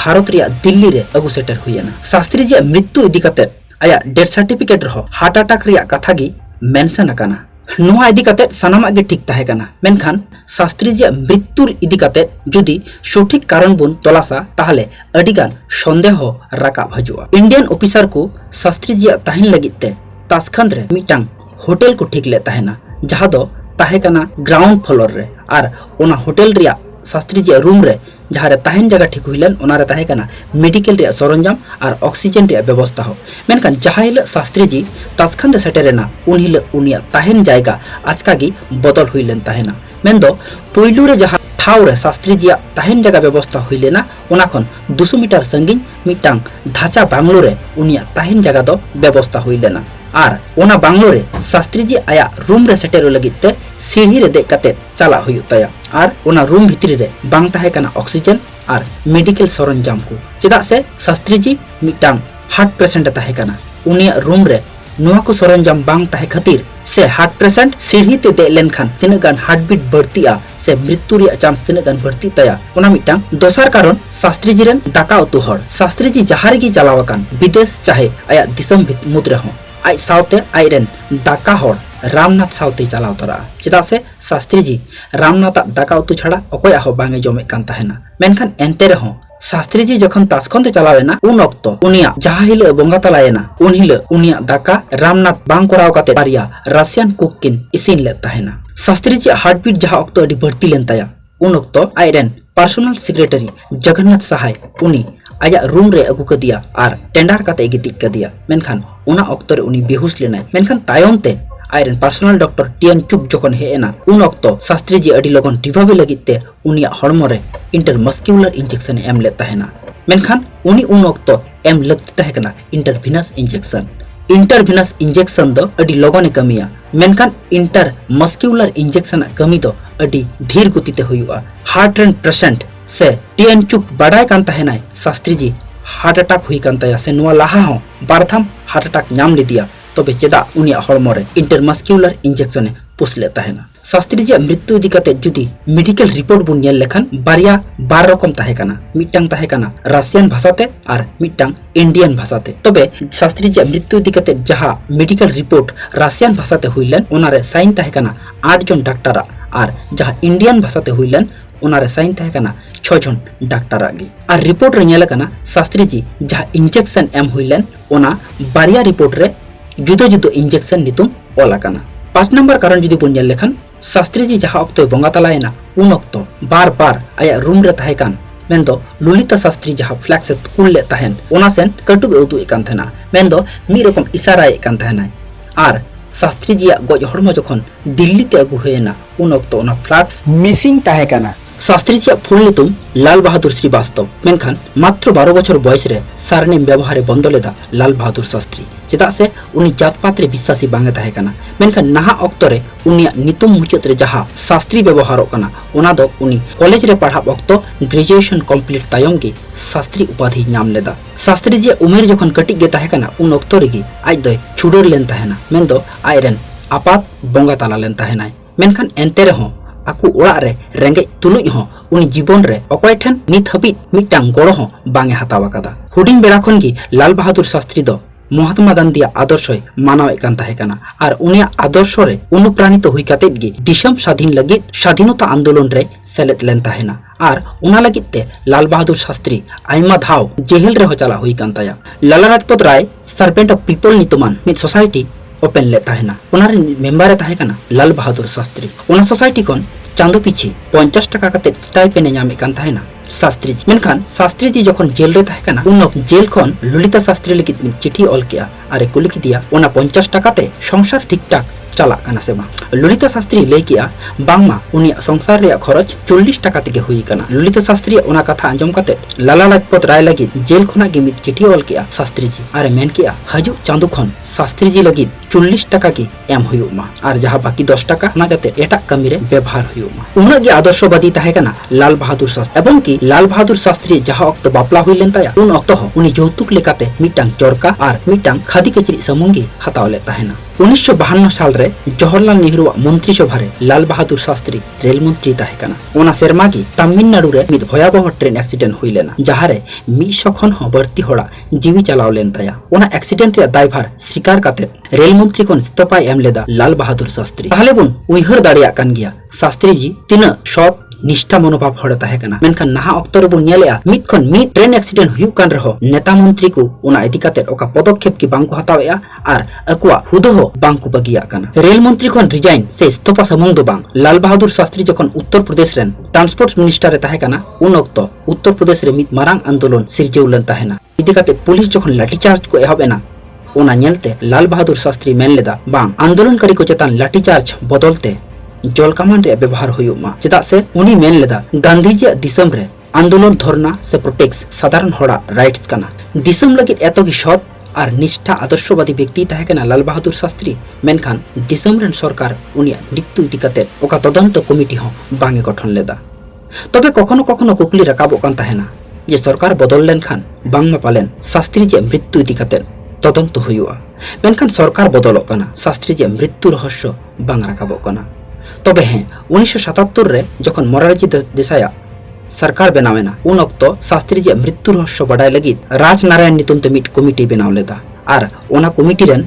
ভারত রিয়া দিল্লি রে আগু সেটের হুয়েনা শাস্ত্রীজিয়া মৃত্যু ইদি কাতে আয়া ডেথ সার্টিফিকেট রহ। হার্ট অ্যাটাক রিয়া কথা গি মেনশন আকানা নোয়া ইদি কাতে সানামা গে ঠিক তাহে কানা। মেনখান শাস্ত্রীজিয়া মৃত্যুর ইদি কাতে যদি সঠিক কারণ বুন তলাসা, তাহলে আডিগান সন্দেহ রাকাব হাজুয়া ইন্ডিয়ান অফিসার কো শাস্ত্রীজিয়া তাহিন লাগিতে ताशखंद रे मिटांग होटल को ठीक ले तहना जहाँ दो तहकना ग्राउंड फ्लोर रे और ओना होटल रिया शास्त्रीजी रूम रे ᱡᱟᱦᱟᱸᱨᱮ ᱛᱟᱦᱮᱱ ᱡᱟᱭᱜᱟ ᱴᱷᱤᱠ ᱦᱩᱭ ᱞᱮᱱ ᱚᱱᱟᱨᱮ ᱛᱟᱦᱮᱸ ᱠᱟᱱᱟ ᱢᱮᱰᱤᱠᱮᱞ ᱨᱮᱭᱟᱜ ᱥᱚᱨᱚᱧᱡᱟᱢ ᱟᱨ ᱚᱠᱥᱤᱡᱮᱱ ᱨᱮᱭᱟᱜ ᱵᱮᱵᱚᱥᱛᱷᱟ ᱦᱚᱸ ᱢᱮᱱᱠᱷᱟᱱ ᱡᱟᱦᱟᱸ ᱦᱤᱞᱳᱜ ᱥᱟᱥᱛᱨᱤᱡᱤ ᱛᱟᱥᱠᱷᱟᱱ ᱨᱮ ᱥᱮᱴᱮᱨᱮᱱᱟ ᱩᱱ ᱦᱤᱞᱳᱜ ᱩᱱᱤᱭᱟᱜ ᱛᱟᱦᱮᱱ ᱡᱟᱭᱜᱟ ᱟᱪᱠᱟᱜᱮ ᱵᱚᱫᱚᱞ ᱦᱩᱭ ᱞᱮᱱ ᱛᱟᱦᱮᱱᱟ ᱢᱮᱱᱫᱚ ᱯᱩᱭᱞᱩ ᱨᱮ ᱡᱟᱦᱟᱸ ᱴᱷᱟᱶᱨᱮ ᱥᱟᱥᱛᱨᱤ ᱡᱤᱭᱟᱜ ᱛᱟᱦᱮᱱ ᱡᱟᱭᱜᱟ ᱵᱮᱵᱚᱥᱛᱷᱟ ᱦᱩᱭ ᱞᱮᱱᱟ ᱚᱱᱟ ᱠᱷᱚᱱ ᱫᱩᱥᱚ ᱢᱤᱴᱟᱨ ᱥᱟᱺᱜᱤᱧ ᱢᱤᱫᱴᱟᱝ ᱫᱷᱟᱪᱟ ᱵᱟᱝᱞᱳ ᱨᱮ ᱩᱱᱤᱭᱟᱜ ᱛᱟᱦᱮᱱ ᱡᱟᱭᱜᱟ ᱫᱚ ᱵᱮᱵᱚᱥᱛᱷᱟ ᱦᱩᱭ ᱞᱮᱱᱟ ᱟᱨ ᱚᱱᱟ ᱵᱟᱝᱞᱳ ᱨᱮ ᱥᱟᱥᱛᱨᱤᱡᱤ ᱟᱭᱟᱜ ᱨᱩᱢ ᱨᱮ ᱥᱮᱴᱮᱨᱚᱜ ᱞᱟᱹᱜᱤᱫ ᱛᱮ ᱥᱤᱲᱦᱤ ᱨᱮ ᱫᱮᱡ ᱠᱟᱛᱮᱫ ᱪᱟᱞᱟᱜ ᱦᱩᱭᱩᱜ ᱛᱟᱭᱟ ᱟᱨ ᱚᱱᱟ ᱨᱩᱢ ᱵᱷᱤᱛᱨᱤ ᱨᱮ ᱵᱟᱝ ᱛᱟᱦᱮᱸ ᱠᱟᱱᱟ ᱚᱠᱥᱤᱡᱮᱱ ᱟᱨ ᱢᱮᱰᱤᱠᱮᱞ ᱥᱚᱨᱚᱧᱡᱟᱢ ᱠᱚ ᱪᱮᱫᱟᱜ ᱥᱮ ᱥᱟᱥᱛᱨᱤᱡᱤ ᱢᱤᱫᱴᱟᱝ ᱦᱟᱨᱴ ᱯᱮᱥᱮᱱᱴ ᱮ ᱛᱟᱦᱮᱸ ᱠᱟᱱᱟ ᱩᱱᱤᱭᱟᱜ ᱨᱩᱢ ᱨᱮ ᱱᱚᱣᱟ ᱠᱚ ᱥᱚᱨᱚᱧᱡᱟᱢ ᱵᱟᱝ ᱛᱟᱦᱮᱸ ᱠᱷᱟᱹᱛᱤᱨ ᱥᱮ ᱦᱟᱨᱴ ᱯᱨᱮᱥᱮᱱᱴ ᱥᱤᱲᱦᱤ ᱛᱮ ᱫᱮᱡ ᱞᱮᱱᱠᱷᱟᱱ ᱛᱤᱱᱟᱹᱜ ᱜᱟᱱ ᱦᱟᱨᱴᱵᱤᱴ ᱵᱟᱹᱲᱛᱤᱜᱼᱟ ᱥᱮ ᱢᱨᱤᱛᱛᱩ ᱨᱮᱭᱟᱜ ᱪᱟᱱᱥ ᱛᱤᱱᱟᱹᱜ ᱜᱟᱱ ᱵᱟᱹᱲᱛᱤ ᱛᱟᱭᱟ ᱚᱱᱟ ᱢᱤᱫᱴᱟᱝ ᱫᱚᱥᱟᱨ ᱠᱟᱨᱚᱱ ᱥᱟᱥᱛᱨᱤᱡᱤ ᱨᱮᱱ ᱫᱟᱠᱟ ᱩᱛᱩ ᱦᱚᱲ ᱥᱟᱥᱛᱨᱤᱡᱤ ᱡᱟᱦᱟᱸ ᱨᱮᱜᱮ ᱪᱟᱞᱟᱣ ᱟᱠᱟᱱ ᱵᱤᱫᱮᱥ ᱪᱟᱦᱮ ᱟᱭᱟᱜ ᱫᱤᱥᱚᱢ ᱢᱩᱫᱽ ᱨᱮᱦᱚᱸ ᱟᱡ ᱥᱟᱶᱛᱮ ᱟᱡ ᱨᱮᱱ ᱫᱟᱠᱟ ᱦᱚᱲ রামনাথ ᱪᱮᱫᱟᱜ ᱥᱮ তরা চেদা সে ᱫᱟᱠᱟ ᱩᱛᱩ ᱪᱷᱟᱲᱟ ᱚᱠᱚᱭᱟᱜ ᱦᱚᱸ ᱵᱟᱝ ᱮ ᱡᱚᱢᱮᱫ ᱠᱟᱱ ᱛᱟᱦᱮᱱᱟ ᱢᱮᱱᱠᱷᱟᱱ ᱮᱱᱛᱮ ᱨᱮᱦᱚᱸ শাস্ত্রীজি যখন তাসখন্দে চালাবেনা উন অক্ত, উনিয়া যাহা হিল না, উন হিল, উনিয়া দাকা রামনাথ বাং করাও কাতে পারিয়া রাশিয়ান কুককিন ইসিন লেত তাহেনা শাস্ত্রীজি হার্টবিট যাহা অক্ত এটি ভর্তি লেন তায়া, উন অক্ত আইরেন, পার্সোনাল সেক্রেটারি জগন্নাথ সাহায়, উনি আয়া রুম রে আগু কাদিয়া আর টেন্ডার কাতে গিতিক কাদিয়া মেনখান, উনা অক্তরে উনি বেহুশ লেনায়। মেনখান তায়মতে ᱟᱡᱨᱮᱱ ᱯᱟᱨᱥᱚᱱᱟᱞ ᱰᱚᱠᱴᱚᱨ ᱴᱤᱭᱟᱱ ᱪᱩᱠ ᱡᱚᱠᱷᱚᱱ ᱦᱮᱡ ᱮᱱᱟ ᱩᱱ ᱚᱠᱛᱚ ᱥᱟᱥᱛᱨᱤᱡᱤ ᱟᱹᱰᱤ ᱞᱚᱜᱚᱱ ᱨᱤᱵᱷᱟᱵᱤ ᱞᱟᱹᱜᱤᱫ ᱛᱮ ᱩᱱᱤᱭᱟᱜ ᱦᱚᱲᱢᱚ ᱨᱮ ᱤᱱᱴᱟᱨᱢᱟᱥᱠᱤᱣᱞᱟᱨ ᱤᱱᱡᱮᱠᱥᱚᱱᱮ ᱮᱢ ᱞᱮᱫ ᱛᱟᱦᱮᱱᱟ ᱢᱮᱱᱠᱷᱟᱱ ᱩᱱᱤ ᱩᱱ ᱚᱠᱛᱚ ᱮᱢ ᱞᱟᱹᱠᱛᱤ ᱛᱟᱦᱮᱸ ᱠᱟᱱᱟ ᱤᱱᱴᱟᱨᱵᱷᱤᱱᱟᱥ ᱤᱱᱡᱮᱠᱥᱚᱱ ᱤᱱᱴᱟᱨᱵᱷᱤᱱᱟᱥ ᱤᱱᱡᱮᱠᱥᱚᱱ ᱫᱚ ᱟᱹᱰᱤ ᱞᱚᱜᱚᱱᱮ ᱠᱟᱹᱢᱤᱭᱟ ᱢᱮᱱᱠᱷᱟᱱ ᱤᱱᱴᱟᱨ ᱢᱟᱥᱠᱤᱣᱞᱟᱨ ᱤᱱᱡᱮᱠᱥᱚᱱᱟᱜ ᱠᱟᱹᱢᱤ ᱫᱚ ᱟᱹᱰᱤ ᱫᱷᱤᱨ ᱜᱚᱛᱤᱛᱮ ᱦᱩᱭᱩᱜᱼᱟ ᱦᱟᱨᱴ ᱨᱮᱱ ᱯᱮᱥᱮᱱᱴ ᱥᱮ ᱴᱤᱭᱟᱱ ᱪᱩᱠ ᱵᱟᱰᱟᱭ ᱠᱟᱱ ᱛᱟᱦᱮᱱᱟᱭ ᱥᱟᱥᱛᱨᱤᱡᱤ হার্ট অ্যাটাক হুই কান তাই সে নোয়া লাহা হো বারথাম হার্ট অ্যাটাক নাম লিদিয়া ᱛᱚᱵᱮ ᱪᱮᱫᱟᱜ ᱩᱱᱤᱭᱟᱜ ᱦᱚᱲᱢᱚ ᱨᱮ ᱤᱱᱴᱟᱨᱢᱟᱥᱠᱤᱭᱩᱞᱟᱨ ᱤᱱᱡᱮᱠᱥᱚᱱᱮ ᱯᱩᱥᱞᱮᱫ ᱛᱟᱦᱮᱱᱟ ᱥᱟᱥᱛᱨᱤᱡᱤᱭᱟᱜ ᱢᱨᱤᱛᱛᱩ ᱤᱫᱤ ᱠᱟᱛᱮ ᱡᱩᱫᱤ ᱢᱮᱰᱤᱠᱮᱞ ᱨᱤᱯᱳᱨᱴ ᱵᱚᱱ ᱧᱮᱞ ᱞᱮᱠᱷᱟᱱ ᱵᱟᱨᱭᱟ ᱵᱟᱨ ᱨᱚᱠᱚᱢ ᱛᱟᱦᱮᱸ ᱠᱟᱱᱟ ᱢᱤᱫᱴᱟᱝ ᱛᱟᱦᱮᱸ ᱠᱟᱱᱟ ᱨᱟᱥᱤᱭᱟᱱ ᱵᱷᱟᱥᱟᱛᱮ ᱟᱨ ᱢᱤᱫᱴᱟᱝ ᱤᱱᱰᱤᱭᱟᱱ ᱵᱷᱟᱥᱟᱛᱮ ᱛᱚᱵᱮ ᱥᱟᱥᱛᱨᱤᱡᱤᱭᱟᱜ ᱢᱨᱤᱛᱛᱩ ᱤᱫᱤ ᱠᱟᱛᱮ ᱡᱟᱦᱟᱸ ᱢᱮᱰᱤᱠᱮᱞ ᱨᱤᱯᱳᱨᱴ ᱨᱟᱥᱤᱭᱟᱱ ᱵᱷᱟᱥᱟᱛᱮ ᱦᱩᱭ ᱞᱮᱱ ᱚᱱᱟᱨᱮ ᱥᱟᱭᱤᱱ ᱛᱟᱦᱮᱸ ᱠᱟᱱᱟ ᱟᱴ ᱡᱚᱱ ᱰᱟᱠᱛᱟᱨᱟᱜ ᱟᱨ ᱡᱟᱦᱟᱸ ᱤᱱᱰᱤᱭᱟᱱ ᱵᱷᱟᱥᱟᱛᱮ ᱦᱩᱭ ᱞᱮᱱ ᱚᱱᱟᱨᱮ ᱥᱟᱭᱤᱱ ᱛᱟᱦᱮᱸ ᱠᱟᱱᱟ ᱪᱷᱚ ᱡᱚᱱ ᱰᱟᱠᱛᱟᱨᱟᱜ ᱜᱮ ᱟᱨ ᱨᱤᱯᱳᱨᱴ ᱨᱮ ᱧᱮᱞ ᱟᱠᱟᱱᱟ ᱥᱟᱥᱛᱨᱤᱡᱤ ᱡᱟᱦᱟᱸ ᱤᱱᱡᱮᱠᱥᱚᱱ ᱮᱢ ᱦᱩᱭ ᱞᱮᱱ ᱚᱱᱟ ᱵᱟᱨᱭᱟ ᱨᱤᱯᱳᱨᱴ ᱨᱮ ᱡᱩᱫᱟᱹ ᱡᱩᱫᱟᱹ ᱤᱱᱡᱮᱠᱥᱚᱱ ᱧᱩᱛᱩᱢ ᱚᱞ ᱟᱠᱟᱱᱟ ᱯᱟᱸᱪ ᱱᱟᱢᱵᱟᱨ ᱠᱟᱨᱚᱱ ᱡᱩᱫᱤ ᱵᱚᱱ ᱧᱮᱞ ᱞᱮᱠᱷᱟᱱ ᱥᱟᱥᱛᱨᱤᱡᱤ ᱡᱟᱦᱟᱸ ᱚᱠᱛᱚᱭ ᱵᱚᱸᱜᱟ ᱛᱟᱞᱟᱭᱮᱱᱟ ᱩᱱ ᱚᱠᱛᱚ ᱵᱟᱨ ᱵᱟᱨ ᱟᱭᱟᱜ ᱨᱩᱢ ᱨᱮ ᱛᱟᱦᱮᱸ ᱠᱟᱱ ᱢᱮᱱᱫᱚ ᱞᱩᱞᱤᱛᱟ ᱥᱟᱥᱛᱨᱤ ᱡᱟᱦᱟᱸ ᱯᱷᱞᱮᱠᱥ ᱮ ᱛᱩᱞ ᱞᱮᱫ ᱛᱟᱦᱮᱱ ᱚᱱᱟ ᱥᱮᱱ ᱠᱟᱹᱴᱩᱵ ᱮ ᱩᱫᱩᱜ ᱮ ᱠᱟᱱ ᱛᱟᱦᱮᱱᱟ ᱢᱮᱱᱫᱚ ᱢᱤᱫ ᱨᱚᱠᱚᱢ ᱤᱥᱟᱨᱟᱭᱮᱫ ᱠᱟᱱ ᱛᱟᱦᱮᱱᱟᱭ ᱟᱨ ᱥᱟᱥᱛᱨᱤᱡᱤᱭᱟᱜ ᱜᱚᱡ ᱦᱚᱲᱢᱚ ᱡᱚᱠᱷᱚᱱ ᱫᱤল্ᱞᱤ ᱛᱮ ᱟᱹᱜᱩ ᱦᱩᱭ ᱮᱱᱟ ᱩᱱ ᱚᱠᱛᱚ ᱚᱱᱟ ᱯᱷᱞᱟᱠᱥ ᱢᱤᱥᱤᱝ ᱛᱟᱦᱮᱸ ᱠᱟᱱᱟ શાસ્ત્રીજીએ ફૂલનીતું લાલ બહાદુર શ્રીવાસ્તવ મેનખાન માત્ર બાર બચર બયસરે સારનેમ વ્યવહારે બંધ લેદા લાલ બહાદુર શાસ્ત્રી ᱪᱮᱫᱟᱜ ᱥᱮ ᱩᱱᱤ ᱡᱟᱛᱯᱟᱛᱨᱮ ᱵᱤᱥᱥᱟᱥᱤ ᱵᱟᱝ ᱮ ᱛᱟᱦᱮᱸ ᱠᱟᱱᱟ ᱢᱮᱱᱠᱷᱟᱱ ᱱᱟᱦᱟᱜ ᱚᱠᱛᱚ ᱨᱮ ᱩᱱᱤᱭᱟᱜ ᱧᱩᱛᱩᱢ ᱢᱩᱪᱟᱹᱫ ᱨᱮ ᱡᱟᱦᱟᱸ ᱥᱟᱥᱛᱨᱤ ᱵᱮᱵᱚᱦᱟᱨᱚᱜ ᱠᱟᱱᱟ ᱚᱱᱟ ᱫᱚ ᱩᱱᱤ ᱠᱚᱞᱮᱡᱽ ᱨᱮ ᱯᱟᱲᱦᱟᱜ ᱚᱠᱛᱚ ᱜᱨᱮᱡᱩᱭᱮᱥᱚᱱ ᱠᱚᱢᱯᱞᱤᱴ ᱛᱟᱭᱚᱢ ᱜᱮ ᱥᱟᱥᱛᱨᱤ ᱩᱯᱟᱫᱷᱤᱭ ᱧᱟᱢ ᱞᱮᱫᱟ ᱥᱟᱥᱛᱨᱤ ᱡᱮ ᱩᱢᱮᱨ ᱡᱚᱠᱷᱚᱱ ᱠᱟᱹᱴᱤᱡ ᱜᱮ ᱛᱟᱦᱮᱸ ᱠᱟᱱᱟ ᱩᱱ ᱚᱠᱛᱚ ᱨᱮᱜᱮ ᱟᱡ ᱫᱚᱭ ᱪᱷᱩᱰᱟᱹᱨ ᱞᱮᱱ ᱛᱟᱦᱮᱱᱟ ᱢᱮᱱᱫᱚ ᱟᱡᱨᱮᱱ ᱟᱯᱟᱛ ᱵᱚᱸᱜᱟ ᱛᱟᱞᱟ ᱞᱮᱱ ᱛᱟᱦᱮᱱᱟᱭ ᱢᱮᱱᱠᱷᱟᱱ ᱮᱱᱛᱮ ᱨᱮᱦᱚᱸ আকু ᱚᱲᱟᱜ ᱨᱮ ᱨᱮᱸᱜᱮᱡ ᱛᱩᱞᱩᱡ ᱦᱚᱸ ᱩᱱᱤ ᱡᱤᱵᱚᱱ ᱨᱮ ᱚᱠᱚᱭ ᱴᱷᱮᱱ ᱱᱤᱛ ᱦᱟᱹᱵᱤᱡ ᱢᱤᱫᱴᱟᱝ ᱜᱚᱲᱚ ᱦᱚᱸ ᱵᱟᱝ ᱮ ᱦᱟᱛᱟᱣ ᱟᱠᱟᱫᱟ ᱦᱩᱰᱤᱧ ᱵᱮᱲᱟ ᱠᱷᱚᱱ ᱜᱮ ᱞᱟᱞ ᱵᱟᱦᱟᱫᱩᱨ ᱥᱟᱥᱛᱨᱤ ᱫᱚ মহাত্মা গান্ধীর আদর্শই মানাওয়েদ কান তাহেকানা আর উনিয়া আদর্শরে অনুপ্রাণিত হই কাতে গি দিশম স্বাধীন লাগি স্বাধীনতা আন্দোলন রে সেলেত লেন তাহে না আর উনা ওনা লাগিতে লাল বাহাদুর শাস্ত্রী আইমা ধাও জেহেল রে হচালা হই কান Taya Lala Rajpat Rai servant of people নিতমান মিট সোসাইটি ᱚᱯᱮᱱ ᱞᱮᱫ ᱛᱟᱦᱮᱱᱟ ᱚᱱᱟ ᱨᱮᱱ ᱮ ᱛᱟᱦᱮᱸ ᱠᱟᱱᱟ ᱞᱟᱞ ᱵᱟᱦᱟᱫᱩᱨ ᱥᱟᱥᱛᱨᱤ ᱚᱱᱟ ᱥᱳᱥᱟᱭᱴᱤ ᱠᱷᱚᱱ ᱪᱟᱸᱫᱚ ᱯᱤᱪᱷᱤ ᱯᱚᱧᱪᱟᱥ ᱴᱟᱠᱟ ᱠᱟᱛᱮᱫ ᱥᱴᱟᱭᱯᱮᱱᱮ ᱧᱟᱢᱮᱫ ᱠᱟᱱ ᱛᱟᱦᱮᱱᱟ ᱥᱟᱥᱛᱨᱤᱡ ᱢᱮᱱᱠᱷᱟᱱ ᱥᱟᱥᱛᱨᱤᱡ ᱡᱚᱠᱷᱚᱱ ᱡᱮᱞ ᱨᱮ ᱛᱟᱦᱮᱸ ᱠᱟᱱᱟ ᱩᱱ ᱚᱠᱛᱚ ᱡᱮᱞ ᱠᱷᱚᱱ ᱞᱚᱞᱤᱛᱟ ᱥᱟᱥᱛᱨᱤ ᱞᱟᱹᱜᱤᱫ ᱢᱤᱫ ᱪᱤᱴᱷᱤ ᱚᱞ ᱠᱮᱜᱼᱟ ᱟᱨᱮ ᱠᱩᱞᱤ ᱠᱮᱫᱮᱭᱟ ᱚᱱᱟ ᱯᱚᱧᱪᱟᱥ ᱴᱟᱠᱟᱛᱮ ᱥᱚᱝᱥᱟᱨ ᱴᱷᱤᱠᱴᱷᱟᱠ ᱪᱟᱞᱟᱜ ᱠᱟᱱᱟ ᱥᱮ ᱵᱟᱝ ᱞᱚᱞᱤᱛᱟ ᱥᱟᱥᱛᱨᱤ ᱞᱟᱹᱭ ᱠᱮᱜᱼᱟ ᱵᱟᱝᱢᱟ ᱩᱱᱤᱭᱟᱜ ᱥᱚᱝᱥᱟᱨ ᱨᱮᱭᱟᱜ ᱠᱷᱚᱨᱚᱪ ᱪᱚᱞᱞᱤᱥ ᱴᱟᱠᱟ ᱛᱮᱜᱮ ᱦᱩᱭ ᱟᱠᱟᱱᱟ ᱞᱚᱞᱤᱛᱟ ᱥᱟᱥᱛᱨᱤᱭᱟᱜ ᱚᱱᱟ ᱠᱟᱛᱷᱟ ᱟᱸᱡᱚᱢ ᱠᱟᱛᱮ ᱞᱟᱞᱟ ᱞᱟᱡᱯᱚᱛ ᱨᱟᱭ ᱞᱟᱹᱜᱤᱫ ᱡᱮᱞ ᱠᱷᱚᱱᱟᱜ ᱜᱮ ᱢᱤᱫ ᱪᱤᱴᱷᱤ ᱚᱞ ᱠᱮᱜᱼᱟ ᱥᱟᱥᱛᱨᱤᱡᱤ ᱟᱨᱮ ᱢᱮᱱ ᱠᱮᱜᱼᱟ ᱦᱟᱹᱡᱩᱜ ᱪᱟᱸᱫᱳ ᱠᱷᱚᱱ ᱥᱟᱥᱛᱨᱤᱡᱤ ᱞᱟᱹᱜᱤᱫ ᱪᱚᱞᱞᱤᱥ ᱴᱟᱠᱟ ᱜᱮ ᱮᱢ ᱦᱩᱭᱩᱜ ᱢᱟ ᱟᱨ ᱡᱟᱦᱟᱸ ᱵᱟᱹᱠᱤ ᱫᱚᱥ ᱴᱟᱠᱟ ᱚᱱᱟ ᱡᱟᱛᱮ ᱮᱴᱟᱜ ᱠᱟᱹᱢᱤᱨᱮ ᱵᱮᱵᱷᱟᱨ ᱦᱩᱭᱩᱜ રહ્યું ઉનગે আদর্শবাদী তাহেকা লাল বাহাদুর শাস্ত্রী। এবং কি লাল বাহাদুর শাস্ত্রী যাহা অক্ত বাপলা হুই লেন উন অক্ত উনি যৌতুক লেকাতে মিটাং চড়কা আর মিটাং খাদি কেচরি সামুঙ্গি হাতাও তাহেনা ଉଣେଇଶହ ବାହାନ୍ନ ସାଲରେ ଜବାହରଲାଲ ନେହେରୁ ମନ୍ତ୍ରିସଭାରେ ଲାଲ ବାହାଦୁର ଶାସ୍ତ୍ରୀ ରେଲମନ୍ତ୍ରୀ ତାହେକାନା ଓନା ସେର୍ମାଗି ତାମିଲନାଡୁରେ ମିଦ ଭୟାବହ ଟ୍ରେନ୍ ଆକ୍ସିଡେଣ୍ଟ ହୋଇଲେନା ଯାହାରେ ମିଶଖନ ବର୍ତି ହଡ଼ା ଜୀବି ଚାଲାଓଲେନ ତାୟା ওনা অ্যাক্সিডেন্ট রে দায়ভার স্বীকার কাতে রেল মন্ত্রী কোন ইস্তফা এম লেদা লাল বাহাদুর শাস্ত্রী তাহলে বোন উইহর দাঁড়িয়ে কান গিয়া শাস্ত্রীজি তিন সৎ ᱱᱤᱥᱴᱟ ᱢᱚᱱᱚᱵᱷᱟᱵ ᱦᱚᱲ ᱛᱟᱦᱮᱸ ᱠᱟᱱᱟ ᱢᱮᱱᱠᱷᱟᱱ ᱱᱟᱦᱟᱜ ᱚᱠᱛᱚ ᱨᱮᱵᱚᱱ ᱧᱮᱞᱮᱜᱼᱟ ᱢᱤᱫ ᱠᱷᱚᱱ ᱢᱤᱫ ᱴᱨᱮᱱ ᱮᱠᱥᱤᱰᱮᱱᱴ ᱦᱩᱭᱩᱜ ᱠᱟᱱ ᱨᱮᱦᱚᱸ ᱱᱮᱛᱟ ᱢᱚᱱᱛᱨᱤ ᱠᱚ ᱚᱱᱟ ᱤᱫᱤ ᱠᱟᱛᱮ ᱚᱠᱟ ᱯᱚᱫᱚᱠᱷᱮᱯ ᱜᱮ ᱵᱟᱝᱠᱚ ᱦᱟᱛᱟᱣᱮᱜᱼᱟ ᱟᱨ ᱟᱠᱚᱣᱟᱜ ᱦᱩᱫᱟᱹ ᱦᱚᱸ ᱵᱟᱝᱠᱚ ᱵᱟᱹᱜᱤᱭᱟᱜ ᱠᱟᱱᱟ ᱨᱮᱞ ᱢᱚᱱᱛᱨᱤ ᱠᱷᱚᱱ ᱨᱤᱡᱟᱭᱤᱱ ᱥᱮ ᱤᱥᱛᱚᱯᱟ ᱥᱟᱢᱩᱝ ᱫᱚ ᱵᱟᱝ ᱞᱟᱞ ᱵᱟᱦᱟᱫᱩᱨ ᱥᱟᱥᱛᱨᱤ ᱡᱚᱠᱷᱚᱱ ᱩᱛᱛᱚᱨ ᱯᱨᱚᱫᱮᱥ ᱨᱮᱱ ᱴᱨᱟᱱᱥᱯᱳᱨᱴ ᱢᱤᱱᱤᱥᱴᱟᱨ ᱮ ᱛᱟᱦᱮᱸ ᱠᱟᱱᱟ ᱩᱱ ᱚᱠᱛᱚ ᱩᱛᱛᱚᱨ ᱯᱨᱚᱫᱮᱥ ᱨᱮ ᱢᱤᱫ ᱢᱟᱨᱟᱝ ᱟᱱᱫᱳᱞᱚᱱ ᱥᱤᱨᱡᱟᱹᱣ ᱞᱮᱱ ᱛᱟᱦᱮᱱᱟ ᱤᱫᱤ ᱠᱟᱛᱮ ᱯᱩᱞᱤᱥ ᱡᱚᱠᱷᱚᱱ ᱞᱟᱴᱷᱤᱪᱟᱨᱡᱽ ᱠᱚ ᱮᱦᱚᱵ ᱮᱱᱟ ᱚᱱᱟ ᱧᱮᱞᱛᱮ ᱞᱟᱞ ᱵᱟᱦᱟᱫᱩᱨ ᱥᱟᱥᱛᱨᱤ ᱢᱮᱱ ᱞᱮᱫᱟ ᱵᱟᱝ ᱟᱱᱫᱳᱞᱚᱱᱠᱟᱨᱤ ᱠᱚ ᱪᱮᱛᱟᱱ ᱞᱟᱴᱷᱤᱪᱟᱨᱡᱽ ᱵᱚᱫᱚᱞᱛᱮ ᱡᱚᱞᱠᱟᱢᱟᱱ ᱨᱮᱭᱟᱜ ব্যবহার ᱦᱩᱭᱩᱜ ᱢᱟ সে উনি ᱩᱱᱤ ᱢᱮᱱ ᱞᱮᱫᱟ ᱜᱟᱱᱫᱷᱤᱡᱤᱭᱟᱜ ᱫᱤᱥᱚᱢ ᱨᱮ ᱟᱱᱫᱳᱞᱚᱱ ᱫᱷᱚᱨᱱᱟ ᱥᱮ ᱯᱨᱚᱴᱮᱠᱥ ᱥᱟᱫᱷᱟᱨᱚᱱ ᱦᱚᱲᱟᱜ ᱨᱟᱭᱤᱴᱥ ᱠᱟᱱᱟ ᱫᱤᱥᱚᱢ ᱞᱟᱹᱜᱤᱫ ᱮᱛᱚᱜᱮ ᱥᱚᱛ আর নিষ্ঠা আদর্শবাদী ব্যক্তি তাহাকে না লাল বাহাদুর শাস্ত্রী মেনখান দিসম রেন সরকার উনি মৃত্যু ইতিকাতে ওকা তদন্ত কমিটি হন বাঙে গঠন লেদা। তবে কখনো কখনো কুকলি রাকাবো কান তাহেনা যে সরকার বদল লেনখান বাংমা পালেন শাস্ত্রী যে মৃত্যু ইতিকাতে তদন্ত হইয়া মেনখান সরকার বদল কানা শাস্ত্রী যে মৃত্যু রহস্য বাং রাকাবো কানা। তবে হ্যাঁ উনিশশো রে যখন মরারজি দেশায়া সরকার বেনাবে না উন অক্ত শাস্ত্রীজি মৃত্যু রহস্য বাডায় লাগি, রাজনারায়ণ નિતુમતે মিট কমিটি বেনাও লেদা আর ওনা কমিটি রেন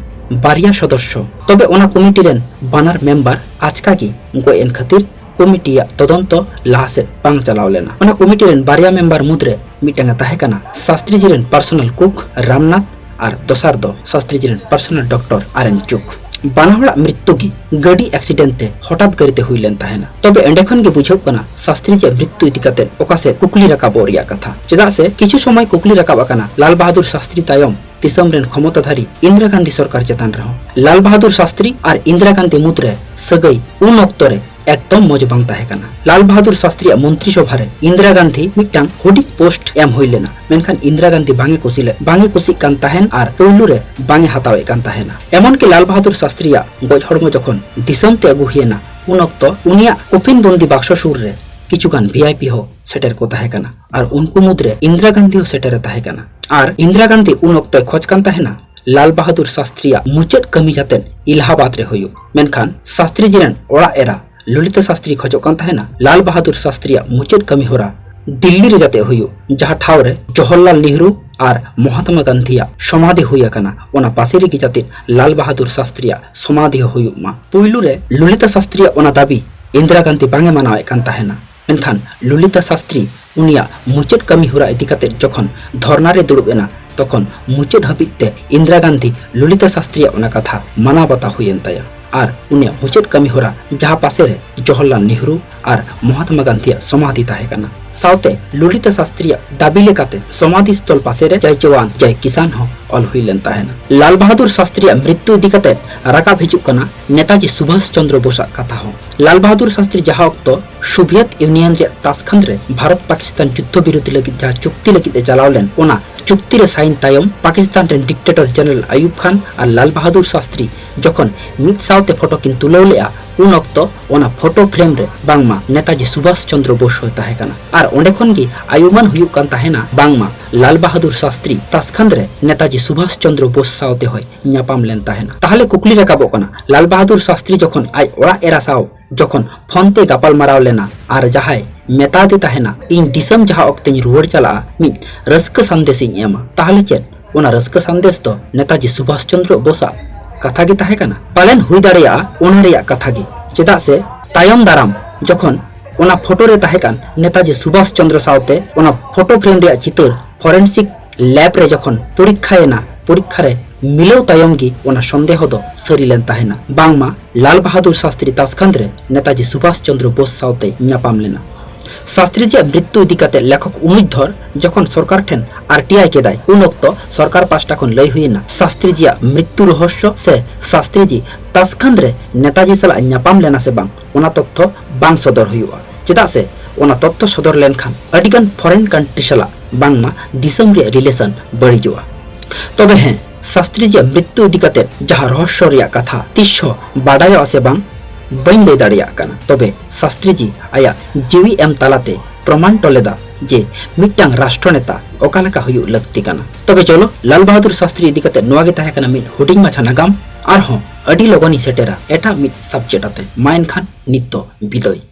বারিয়া সদস্য। তবে ওনা কমিটি রেন বানার মেম্বার আজকাগি গো এন খাতির, কমিটি তদন্ত লাহাসে বাং চালাও লেনা ওনা কমিটি রেন বারিয়া মেম্বার মুদ্রে মিটাঙ্গা তাহে কানা শাস্ত্রীজি রেন পার্সোনাল কুক রামনাথ আর দোসার দ Shastriji rain personal doctor R N Chugh. ᱵᱟᱱᱟ ᱦᱚᱲᱟᱜ ᱢᱨᱤᱛᱛᱩ ᱜᱮ ᱜᱟᱹᱰᱤ ᱮᱠᱥᱤᱰᱮᱱᱴ ᱛᱮ ᱦᱚᱴᱟᱛ ᱜᱟᱹᱨᱤᱛᱮ ᱦᱩᱭ ᱞᱮᱱ ᱛᱟᱦᱮᱱᱟ ᱛᱚᱵᱮ ᱮᱸᱰᱮ ᱠᱷᱚᱱ ᱜᱮ ᱵᱩᱡᱷᱟᱹᱜ ᱠᱟᱱᱟ ᱥᱟᱥᱛᱨᱤᱡᱟᱜ ᱢᱨᱤᱛᱛᱩ ᱤᱫᱤ ᱠᱟᱛᱮ ᱚᱠᱟᱥᱮᱫ ᱠᱩᱠᱞᱤ ᱨᱟᱠᱟᱵᱚᱜ ᱨᱮᱭᱟᱜ ᱠᱟᱛᱷᱟ ᱪᱮᱫᱟᱜ ᱥᱮ ᱠᱤᱪᱷᱩ ᱥᱚᱢᱚᱭ ᱠᱩᱠᱞᱤ ᱨᱟᱠᱟᱵ ᱟᱠᱟᱱᱟ ᱞᱟᱞ ᱵᱟᱦᱟᱫᱩᱨ ᱥᱟᱥᱛᱨᱤ ᱛᱟᱭᱚᱢ ᱫᱤᱥᱚᱢ ᱨᱮᱱ ᱠᱷᱚᱢᱚᱛᱟধারী ᱤᱱᱫᱤᱨᱟ ᱜᱟᱱᱫᱷᱤ ᱥᱚᱨᱠᱟᱨ ᱪᱮᱛᱟᱱ ᱨᱮᱦᱚᱸ ᱞᱟᱞ ᱵᱟᱦᱟᱫᱩᱨ ᱥᱟᱥᱛᱨᱤ ᱟᱨ ᱤᱱᱫᱤᱨᱟ ᱜᱟᱱᱫᱷᱤ ᱢᱩᱫᱽᱨᱮ ᱥᱟᱹᱜᱟᱹᱭ ᱩᱱ ᱚᱠᱛᱚ ᱨᱮ একদম মজ বাং তাহে কানা। লাল বাহাদুর শাস্ত্রীয় মন্ত্রিসভা রে ইন্দিরা গান্ধী মিটাং হুডিক পোস্ট এম হই লেনা মেনখান ইন্দিরা গান্ধী বাঙে কুসিলে। বাঙে কুসিক কান তাহেন আর পৈলু রে বাঙে হাতাওয়ে কান তাহেনা এমনকি লাল বাহাদুর শাস্ত্রীয়া গজ হড়ম যখন দিসম তে আগু হিয়েনা উন অক্ত উনিয়া কফিন বন্দি বাক্স সুর রে কিছুগান ভিআইপি হো সেটের কো তাহে কানা। আর উনকু মুদ্রে ইন্দিরা গান্ধী হো সেটেরে তাহে কানা। আর ইন্দিরা গান্ধী উন অক্ত খোঁজ কান তাহেনা লাল বাহাদুর শাস্ত্রীয়া মুচাদ কামি যাতেন ইলাহাবাদ রে হইউ মেনখান শাস্ত্রী জিরেন ওড়া এরা ᱞᱚᱞᱤᱛᱟ ᱥᱟᱥᱛᱨᱤ ᱠᱷᱚᱡᱚᱜ ᱠᱟᱱ ᱛᱟᱦᱮᱱᱟ ᱞᱟᱞ ᱵᱟᱦᱟᱫᱩᱨ ᱥᱟᱥᱛᱨᱤᱭᱟᱜ ᱢᱩᱪᱟᱹᱫ ᱠᱟᱹᱢᱤᱦᱚᱨᱟ ᱫᱤᱞᱞᱤ ᱨᱮ ᱡᱟᱛᱮ ᱦᱩᱭᱩᱜ ᱡᱟᱦᱟᱸ ᱴᱷᱟᱶ ᱨᱮ ᱡᱚᱦᱚᱨᱞᱟᱞ ᱱᱮᱦᱨᱩ ᱟᱨ ᱢᱚᱦᱟᱛᱢᱟ ᱜᱟᱱᱫᱷᱤᱭᱟᱜ ᱥᱚᱢᱟᱫᱷᱤ ᱦᱩᱭ ᱟᱠᱟᱱᱟ ᱚᱱᱟ ᱯᱟᱥᱮ ᱨᱮᱜᱮ ᱡᱟᱛᱮ ᱞᱟᱞ ᱵᱟᱦᱟᱫᱩᱨ ᱥᱟᱥᱛᱨᱤᱭᱟᱜ ᱥᱚᱢᱟᱫᱷᱤ ᱦᱩᱭᱩᱜ ᱢᱟ ᱯᱩᱭᱞᱩ ᱨᱮ ᱞᱚᱞᱤᱛᱟ ᱥᱟᱥᱛᱨᱤᱭᱟᱜ ᱚᱱᱟ ᱫᱟᱵᱤ ᱤᱱᱫᱤᱨᱟ ᱜᱟᱱᱫᱷᱤ ᱵᱟᱝᱮ ᱢᱟᱱᱟᱣᱮᱫ ᱠᱟᱱ ᱛᱟᱦᱮᱱᱟ ᱢᱮᱱᱠᱷᱟᱱ ᱞᱚᱞᱤᱛᱟ ᱥᱟᱥᱛᱨᱤ ᱩᱱᱤᱭᱟᱜ ᱢᱩᱪᱟᱹᱫ ᱠᱟᱹᱢᱤᱦᱚᱨᱟ ᱤᱫᱤ ᱠᱟᱛᱮ ᱡᱚᱠᱷᱚᱱ ᱫᱷᱚᱨᱱᱟ ᱨᱮ ᱫᱩᱲᱩᱵ ᱮᱱᱟ তখন মুচেদ হাবিতে ইন্দিরা গান্ধী ললিতা শাস্ত্রীয় অনা কথা মানা বাতা হইয়েন তায়া ᱟᱨ ᱩᱱᱤᱭᱟᱜ ᱢᱩᱪᱟᱹᱫ ᱠᱟᱹᱢᱤ ᱦᱚᱨᱟ ᱡᱟᱦᱟᱸ ᱯᱟᱥᱮᱨᱮ ᱡᱚᱦᱚᱨᱞᱟᱞ ᱱᱮᱦᱨᱩ ᱟᱨ ᱢᱚᱦᱟᱛᱢᱟ ᱜᱟᱱᱫᱷᱤᱭᱟᱜ ᱥᱚᱢᱟᱫᱷᱤ ᱛᱟᱦᱮᱸ ᱠᱟᱱᱟ સાથે લુલિત શાસ્ત્રીએ દાબી લેકાતે સમાધિસ્થળ પાસેરે જય જવાન જય કિસાન હો ᱚᱞ ᱦᱩᱭ ᱞᱮᱱ ᱛᱟᱦᱮᱱᱟ ᱞᱟᱞ ᱵᱟᱦᱟᱫᱩᱨ ᱥᱟᱥᱛᱨᱤᱭᱟᱜ ᱢᱨᱤᱛᱛᱩ ᱤᱫᱤ ᱠᱟᱛᱮ ᱨᱟᱠᱟᱵ ᱦᱤᱡᱩᱜ ᱠᱟᱱᱟ ᱱᱮᱛᱟᱡᱤ ᱥᱩᱵᱷᱟᱥ ᱪᱚᱱᱫᱨᱚ ᱵᱳᱥᱟᱜ ᱠᱟᱛᱷᱟ ᱦᱚᱸ ᱞᱟᱞ ᱵᱟᱦᱟᱫᱩᱨ ᱥᱟᱥᱛᱨᱤ ᱡᱟᱦᱟᱸ ᱚᱠᱛᱚ ᱥᱳᱵᱷᱤᱭᱮᱛ ᱤউনিয়ন ᱨᱮᱭᱟᱜ ᱛᱟᱥᱠᱷᱟᱱ ᱨᱮ ᱵᱷᱟᱨᱚᱛ ᱯᱟᱠᱤᱥᱛᱟᱱ ᱡᱩᱫᱽᱫᱷᱚ ᱵᱤᱨᱩᱫᱷ ᱞᱟᱹᱜᱤᱫ ᱡᱟᱦᱟᱸ ᱪᱩᱠᱛᱤ ᱞᱟᱹᱜᱤᱫ ᱮ ᱪᱟᱞᱟᱣ ᱞᱮᱱ ᱚᱱᱟ চুক্তিরে সাইন তায়ম পাকিস্তান রেন ডিক্টেটর জেনারেল আয়ুব খান আর লাল বাহাদুর শাস্ত্রী যখন মিড সাউথে ফটো কিন তুলেও লেয়া ᱩᱱ ᱚᱠᱛᱚ ᱚᱱᱟ ᱯᱷᱳᱴᱳ ᱯᱷᱨᱮᱢ ᱨᱮ ᱵᱟᱝᱢᱟ ᱱᱮᱛᱟᱡᱤ ᱥᱩᱵᱷᱟᱥ ᱪᱚᱱᱫᱨᱚ ᱵᱳᱥ ᱛᱟᱦᱮᱸ ᱠᱟᱱᱟ ᱟᱨ ᱚᱸᱰᱮ ᱠᱷᱚᱱ ᱜᱮ ᱟᱭᱩᱢᱟᱹᱱ ᱦᱩᱭᱩᱜ ᱠᱟᱱ ᱛᱟᱦᱮᱱᱟ ᱵᱟᱝᱢᱟ ᱞᱟᱞ ᱵᱟᱦᱟᱫᱩᱨ ᱥᱟᱥᱛᱨᱤ ᱛᱟᱥᱠᱷᱟᱱᱫ ᱨᱮ ᱱᱮᱛᱟᱡᱤ ᱥᱩᱵᱷᱟᱥ ᱪᱚᱱᱫᱨᱚ ᱵᱳᱥ ᱥᱟᱶᱛᱮ ᱦᱚᱸᱭ ᱧᱟᱯᱟᱢ ᱞᱮᱱ ᱛᱟᱦᱮᱱᱟ ᱛᱟᱦᱞᱮ ᱠᱩᱠᱞᱤ ᱨᱟᱠᱟᱵᱚᱜ ᱠᱟᱱᱟ ᱞᱟᱞ ᱵᱟᱦᱟᱫᱩᱨ ᱥᱟᱥᱛᱨᱤ ᱡᱚᱠᱷᱚᱱ ᱟᱡ ᱚᱲᱟᱜ ᱮᱨᱟ ᱥᱟᱶ ᱡᱚᱠᱷᱚᱱ ᱯᱷᱳᱱᱛᱮ ᱜᱟᱯᱟᱞᱢᱟᱨᱟᱣ ᱞᱮᱱᱟ ᱟᱨ ᱡᱟᱦᱟᱸᱭ ᱢᱮᱛᱟᱫᱮ ᱛᱟᱦᱮᱱᱟ ᱤᱧ ᱫᱤᱥᱚᱢ ᱡᱟᱦᱟᱸ ᱚᱠᱛᱮᱧ ᱨᱩᱣᱟᱹᱲ ᱪᱟᱞᱟᱜᱼᱟ ᱢᱤᱫ ᱨᱟᱹᱥᱠᱟᱹ ᱥᱟᱸᱫᱮᱥᱤᱧ ᱮᱢᱟ ᱛᱟᱦᱞᱮ ᱪᱮᱫ ᱚᱱᱟ ᱨᱟᱹᱥᱠᱟᱹ ᱥᱟᱸᱫᱮᱥ ᱫᱚ ᱱᱮᱛᱟᱡᱤ ᱥᱩᱵᱷᱟᱥ ᱪᱚᱱᱫᱨᱚ ᱵᱳᱥᱟᱜ ᱠᱟᱛᱷᱟ ᱜᱮ ᱛᱟᱦᱮᱸ ᱠᱟᱱᱟ ᱯᱟᱞᱮᱱ ᱦᱩᱭ ᱫᱟᱲᱮᱭᱟᱜᱼᱟ ᱚᱱᱟ ᱨᱮᱭᱟᱜ ᱠᱟᱛᱷᱟ ᱜᱮ ᱪᱮᱫᱟᱜ ᱥᱮ ᱛᱟᱭᱚᱢ ᱫᱟᱨᱟᱢ ᱡᱚᱠᱷᱚᱱ ᱚᱱᱟ ᱯᱷᱳᱴᱳ ᱨᱮ ᱛᱟᱦᱮᱸ ᱠᱟᱱ ᱱᱮᱛᱟᱡᱤ ᱥᱩᱵᱷᱟᱥ ᱪᱚᱱᱫᱨᱚ ᱥᱟᱶᱛᱮ ᱚᱱᱟ ᱯᱷᱳᱴᱳ ᱯᱷᱨᱮᱢ ᱨᱮᱭᱟᱜ ᱪᱤᱛᱟᱹᱨ ᱯᱷᱚᱨᱮᱱᱥᱤᱠ ᱞᱮᱵ ᱨᱮ ᱡᱚᱠᱷᱚᱱ ᱯᱚᱨᱤᱠᱠᱷᱟᱭᱮᱱᱟ ᱯᱚᱨᱤᱠᱠᱷᱟ ᱨᱮ মিলেও তায়মগি ওনা সন্দেহ দ সরিলেন তাহেনা বাংমা লাল বাহাদুর শাস্ত্রী তাসখান্দ রে নেতাজি সুভাষ চন্দ্র বোস সাউতে নাপামলেনা শাস্ত্রীজিয়া বৃত্তি অধিকাতে লেখক উমিত ধর যখন সরকার ঠেন আর টিআইকে দেয় উন অক্ত সরকার পাঁচটা খন লই হুই না শাস্ত্রীজিয়া মৃত্যু রহস্য সে শাস্ত্রীজি তাসখান্দরে নেতাজি সালা ᱧᱟᱯᱟᱢ ᱞᱮᱱᱟ ᱥᱮ ᱵᱟᱝ ᱚᱱᱟ ᱛᱚᱛᱛᱷᱚ ᱵᱟᱝ ᱥᱚᱫᱚᱨ ᱦᱩᱭᱩᱜᱼᱟ ᱪᱮᱫᱟᱜ ᱥᱮ ᱚᱱᱟ ᱛᱚᱛᱛᱷᱚ ᱥᱚᱫᱚᱨ ᱞᱮᱱᱠᱷᱟᱱ ᱟᱹᱰᱤᱜᱟᱱ ᱯᱷᱚᱨᱮᱱ ᱠᱟᱱᱴᱨᱤ ᱥᱟᱞᱟᱜ ᱵᱟᱝᱢᱟ ᱫᱤᱥᱚᱢ ᱨᱮᱭᱟᱜ ᱨᱤᱞᱮᱥᱚᱱ ᱵᱟᱹᱲᱤᱡᱚᱜᱼᱟ ᱛᱚᱵᱮ ᱦᱮᱸ শাস্ত্রীজিয়া মৃত্যু ইদি কাতে যাহা রহস্য রিয়া কথা তিস্য বাডায় আসে বাং ᱵᱟᱹᱧ ᱞᱟᱹᱭ ᱫᱟᱲᱮᱭᱟᱜ ᱠᱟᱱᱟ ᱛᱚᱵᱮ ᱥᱟᱥᱛᱨᱤᱡᱤ ᱟᱭᱟᱜ ᱡᱤᱣᱤ ᱮᱢ ᱛᱟᱞᱟᱛᱮ ᱯᱨᱚᱢᱟᱱ ᱴᱚ ᱞᱮᱫᱟ ᱡᱮ ᱢᱤᱫᱴᱟᱝ ᱨᱟᱥᱴᱨᱚ ᱱᱮᱛᱟ ᱚᱠᱟ ᱞᱮᱠᱟ ᱦᱩᱭᱩᱜ ᱞᱟᱹᱠᱛᱤ ᱠᱟᱱᱟ ᱛᱚᱵᱮ ᱪᱚᱞᱚ ᱞᱟᱞ ᱵᱟᱦᱟᱫᱩᱨ ᱥᱟᱥᱛᱨᱤ ᱤᱫᱤ ᱠᱟᱛᱮ ᱱᱚᱣᱟ ᱜᱮ ᱛᱟᱦᱮᱸ ᱠᱟᱱᱟ ᱢᱤᱫ ᱦᱩᱰᱤᱧ ᱢᱟᱪᱷᱟ ᱱᱟᱜᱟᱢ ᱟᱨᱦᱚᱸ ᱟᱹᱰᱤ ᱞᱚᱜᱚᱱᱤᱧ ᱥᱮᱴᱮᱨᱟ ᱮᱴᱟᱜ ᱢᱤᱫ ᱥᱟᱵᱡᱮᱠᱴ ᱟᱛᱮ ᱢᱟ ᱮᱱᱠᱷᱟᱱ ᱱᱤᱛ ᱫᱚ ᱵᱤᱫᱟᱹᱭ